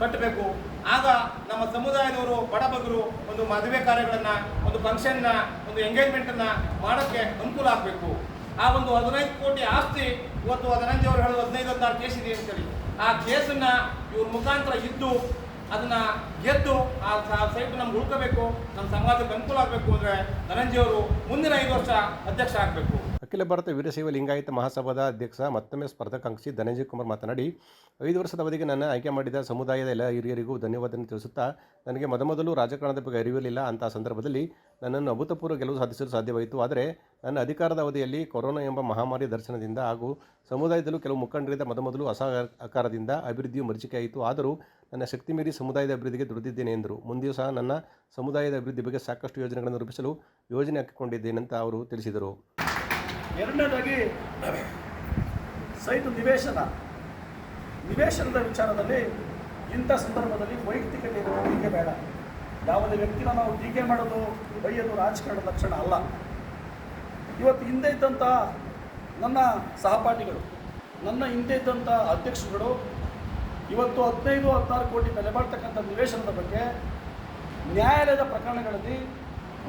ಕಟ್ಟಬೇಕು. ಆಗ ನಮ್ಮ ಸಮುದಾಯದವರು ಬಡಬಗರು ಒಂದು ಮದುವೆ ಕಾರ್ಯಗಳನ್ನು, ಒಂದು ಫಂಕ್ಷನ್ನ ಒಂದು ಎಂಗೇಜ್ಮೆಂಟನ್ನು ಮಾಡೋಕ್ಕೆ ಅನುಕೂಲ ಆಗಬೇಕು. ಆ ಒಂದು ಹದಿನೈದು ಕೋಟಿ ಆಸ್ತಿ ಇವತ್ತು ಧನಂಜಯವರು ಹೇಳೋದು ಹದಿನೈದು, ಹದಿನಾರು ಕೇಸ್ ಇದೆ ಅಂತೇಳಿ ಆ ಕೇಸನ್ನ ಇವ್ರ ಮುಖಾಂತರ ಇದ್ದು ಅದನ್ನ ಗೆದ್ದು ಆ ಸೈಟ್ ನಮ್ಗೆ ಉಳ್ಕೋಬೇಕು ನಮ್ಮ ಸಮಾಜಕ್ಕೆ ಅನುಕೂಲ ಆಗಬೇಕು ಅಂದರೆ ಧನಂಜಯ ಅವರು ಮುಂದಿನ ಐದು ವರ್ಷ ಅಧ್ಯಕ್ಷ ಆಗಬೇಕು. ಅಖಿಲ ಭಾರತ ವೀರಶೈವ ಲಿಂಗಾಯತ ಮಹಾಸಭಾದ ಅಧ್ಯಕ್ಷ, ಮತ್ತೊಮ್ಮೆ ಸ್ಪರ್ಧಕಾಂಕ್ಷಿ ಧನಂಜಯ ಕುಮಾರ್ ಮಾತನಾಡಿ, ಐದು ವರ್ಷದ ಅವಧಿಗೆ ನನ್ನ ಆಯ್ಕೆ ಮಾಡಿದ ಸಮುದಾಯದ ಎಲ್ಲ ಹಿರಿಯರಿಗೂ ಧನ್ಯವಾದ ತಿಳಿಸುತ್ತಾ, ನನಗೆ ಮೊದಮೊದಲು ರಾಜಕಾರಣದ ಬಗ್ಗೆ ಅರಿವಿರಲಿಲ್ಲ. ಅಂತಹ ಸಂದರ್ಭದಲ್ಲಿ ನನ್ನನ್ನು ಅಭೂತಪೂರ್ವ ಗೆಲುವು ಸಾಧಿಸಲು ಸಾಧ್ಯವಾಯಿತು. ಆದರೆ ನನ್ನ ಅಧಿಕಾರದ ಅವಧಿಯಲ್ಲಿ ಕೊರೋನಾ ಎಂಬ ಮಹಾಮಾರಿ ದರ್ಶನದಿಂದ ಹಾಗೂ ಸಮುದಾಯದಲ್ಲೂ ಕೆಲವು ಮುಖಂಡರಿಂದ ಮೊದಮೊದಲು ಅಸಹಕಾರದಿಂದ ಅಭಿವೃದ್ಧಿಯು ಮರಿಚಿಕೆಯಾಯಿತು. ಆದರೂ ನನ್ನ ಶಕ್ತಿ ಮೀರಿ ಸಮುದಾಯದ ಅಭಿವೃದ್ಧಿಗೆ ದುಡಿದಿದ್ದೇನೆ ಎಂದರು. ಮುಂದೆಯೂ ಸಹ ನನ್ನ ಸಮುದಾಯದ ಅಭಿವೃದ್ಧಿ ಬಗ್ಗೆ ಸಾಕಷ್ಟು ಯೋಜನೆಗಳನ್ನು ರೂಪಿಸಲು ಯೋಜನೆ ಹಾಕಿಕೊಂಡಿದ್ದೇನೆ ಅಂತ ಅವರು ತಿಳಿಸಿದರು. ಎರಡನೇದಾಗಿ ಸೈಟ್ ನಿವೇಶನ. ನಿವೇಶನದ ವಿಚಾರದಲ್ಲಿ ಇಂಥ ಸಂದರ್ಭದಲ್ಲಿ ವೈಯಕ್ತಿಕತೆ ಇರುವ ಟೀಕೆ ಬೇಡ. ಯಾವುದೇ ವ್ಯಕ್ತಿನ ನಾವು ಟೀಕೆ ಮಾಡೋದು, ಬೈಯೋದು ರಾಜಕಾರಣದ ಲಕ್ಷಣ ಅಲ್ಲ. ಇವತ್ತು ಹಿಂದೆ ಇದ್ದಂಥ ನನ್ನ ಸಹಪಾಠಿಗಳು, ನನ್ನ ಹಿಂದೆ ಇದ್ದಂಥ ಅಧ್ಯಕ್ಷರುಗಳು ಇವತ್ತು ಹದಿನೈದು, ಹದಿನಾರು ಕೋಟಿ ಬೆಲೆ ಬಾಳ್ತಕ್ಕಂಥ ನಿವೇಶನದ ಬಗ್ಗೆ ನ್ಯಾಯಾಲಯದ ಪ್ರಕರಣಗಳಲ್ಲಿ,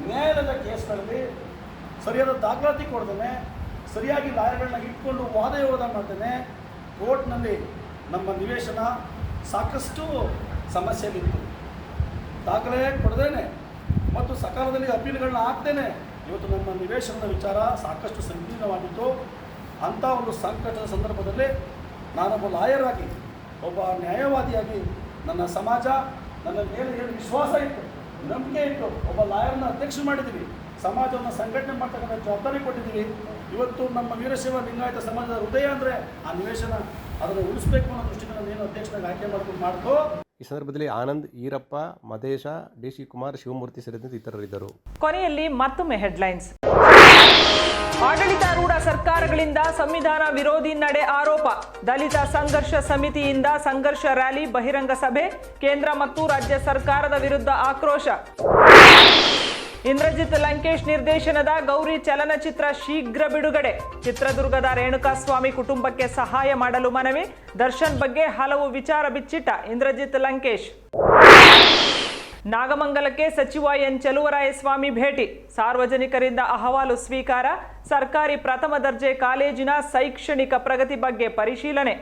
ನ್ಯಾಯಾಲಯದ ಕೇಸ್ಗಳಲ್ಲಿ ಸರಿಯಾದ ದಾಖಲಾತಿ ಕೊಡ್ದೇನೆ ಸರಿಯಾಗಿ ಲಾಯರ್ಗಳನ್ನ ಇಟ್ಕೊಂಡು ವಾದ ವಿವಾದ ಮಾಡ್ತೇನೆ. ಕೋರ್ಟ್ನಲ್ಲಿ ನಮ್ಮ ನಿವೇಶನ ಸಾಕಷ್ಟು ಸಮಸ್ಯೆಗಳಿತ್ತು ದಾಖಲೆ ಕೊಡದೇನೆ ಮತ್ತು ಸಕಾಲದಲ್ಲಿ ಅಪೀಲ್ಗಳನ್ನ ಹಾಕ್ತೇನೆ. ಇವತ್ತು ನಮ್ಮ ನಿವೇಶನದ ವಿಚಾರ ಸಾಕಷ್ಟು ಸಂಕೀರ್ಣವಾಗಿತ್ತು. ಅಂಥ ಒಂದು ಸಂಕಟದ ಸಂದರ್ಭದಲ್ಲಿ ನಾನೊಬ್ಬ ಲಾಯರ್ ಆಗಿ, ಒಬ್ಬ ನ್ಯಾಯವಾದಿಯಾಗಿ ನನ್ನ ಸಮಾಜ, ನನ್ನ ಮೇಲೆ ಏನು ವಿಶ್ವಾಸ ಇತ್ತು ನಂಬಿಕೆ ಇಟ್ಟು ಒಬ್ಬ ಲಾಯರ್ನ ಅಧ್ಯಕ್ಷ ಮಾಡಿದ್ದೀವಿ. ಸಮಾಜವನ್ನು ಸಂಘಟನೆ ಮಾಡ್ತಕ್ಕಂಥ ಜವಾಬ್ದಾರಿ ಕೊಟ್ಟಿದ್ದೀವಿ. ಇವತ್ತು ನಮ್ಮ ವೀರಶೈವ ಲಿಂಗಾಯತ ಸಮಾಜದ ಹೃದಯ ಅಂದರೆ ಆ ನಿವೇಶನ ಅದನ್ನು ಉಳಿಸ್ಬೇಕು ಅನ್ನೋ ದೃಷ್ಟಿಯಿಂದ ನಾನು ಏನು ಅಧ್ಯಕ್ಷನಾಗಿ ಆಯ್ಕೆ ಮಾಡ್ಕೊಂಡು ಮಾಡ್ತು ಈ ಸಂದರ್ಭದಲ್ಲಿ ಆನಂದ್ ಈರಪ್ಪ ಮದೇಶ ಡಿ ಸಿ ಕುಮಾರ್ ಶಿವಮೂರ್ತಿ ಸೇರಿದಂತೆ ಇತರರಿದ್ದರು. ಕೊನೆಯಲ್ಲಿ ಮತ್ತೊಮ್ಮೆ ಹೆಡ್ಲೈನ್ಸ್. ಆಡಳಿತಾರೂಢ ಸರ್ಕಾರಗಳಿಂದ ಸಂವಿಧಾನ ವಿರೋಧಿ ನಡೆ ಆರೋಪ. ದಲಿತ ಸಂಘರ್ಷ ಸಮಿತಿಯಿಂದ ಸಂಘರ್ಷ ರ್ಯಾಲಿ, ಬಹಿರಂಗ ಸಭೆ, ಕೇಂದ್ರ ಮತ್ತು ರಾಜ್ಯ ಸರ್ಕಾರದ ವಿರುದ್ಧ ಆಕ್ರೋಶ. ಇಂದ್ರಜಿತ್ ಲಂಕೇಶ್ ನಿರ್ದೇಶನದ ಗೌರಿ ಚಲನಚಿತ್ರ ಶೀಘ್ರ ಬಿಡುಗಡೆ. ಚಿತ್ರದುರ್ಗದ ರೇಣುಕಾಸ್ವಾಮಿ ಕುಟುಂಬಕ್ಕೆ ಸಹಾಯ ಮಾಡಲು ಮನವಿ. ದರ್ಶನ್ ಬಗ್ಗೆ ಹಲವು ವಿಚಾರ ಬಿಚ್ಚಿಟ್ಟ ಇಂದ್ರಜಿತ್ ಲಂಕೇಶ್. ನಾಗಮಂಗಲಕ್ಕೆ ಸಚಿವ ಎನ್ ಚಲುವರಾಯಸ್ವಾಮಿ ಭೇಟಿ. ಸಾರ್ವಜನಿಕರಿಂದ ಅಹವಾಲು ಸ್ವೀಕಾರ. ಸರ್ಕಾರಿ ಪ್ರಥಮ ದರ್ಜೆ ಕಾಲೇಜಿನ ಶೈಕ್ಷಣಿಕ ಪ್ರಗತಿ ಬಗ್ಗೆ ಪರಿಶೀಲನೆ.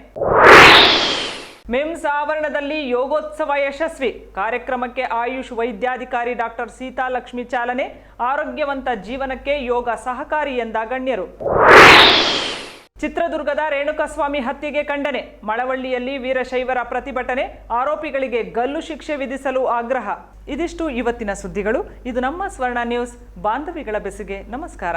ಮಿಮ್ಸ್ ಆವರಣದಲ್ಲಿ ಯೋಗೋತ್ಸವ ಯಶಸ್ವಿ. ಕಾರ್ಯಕ್ರಮಕ್ಕೆ ಆಯುಷ್ ವೈದ್ಯಾಧಿಕಾರಿ ಡಾಕ್ಟರ್ ಸೀತಾಲಕ್ಷ್ಮಿ ಚಾಲನೆ, ಆರೋಗ್ಯವಂತ ಜೀವನಕ್ಕೆ ಯೋಗ ಸಹಕಾರಿ ಎಂದ ಗಣ್ಯರು. ಚಿತ್ರದುರ್ಗದ ರೇಣುಕಸ್ವಾಮಿ ಹತ್ಯೆಗೆ ಖಂಡನೆ. ಮಳವಳ್ಳಿಯಲ್ಲಿ ವೀರಶೈವರ ಪ್ರತಿಭಟನೆ, ಆರೋಪಿಗಳಿಗೆ ಗಲ್ಲು ಶಿಕ್ಷೆ ವಿಧಿಸಲು ಆಗ್ರಹ. ಇದಿಷ್ಟು ಇವತ್ತಿನ ಸುದ್ದಿಗಳು. ಇದು ನಮ್ಮ ಸ್ವರ್ಣ ನ್ಯೂಸ್. ಬಾಂಧವಿಗಳ ಬೆಸಿಗೆ ನಮಸ್ಕಾರ.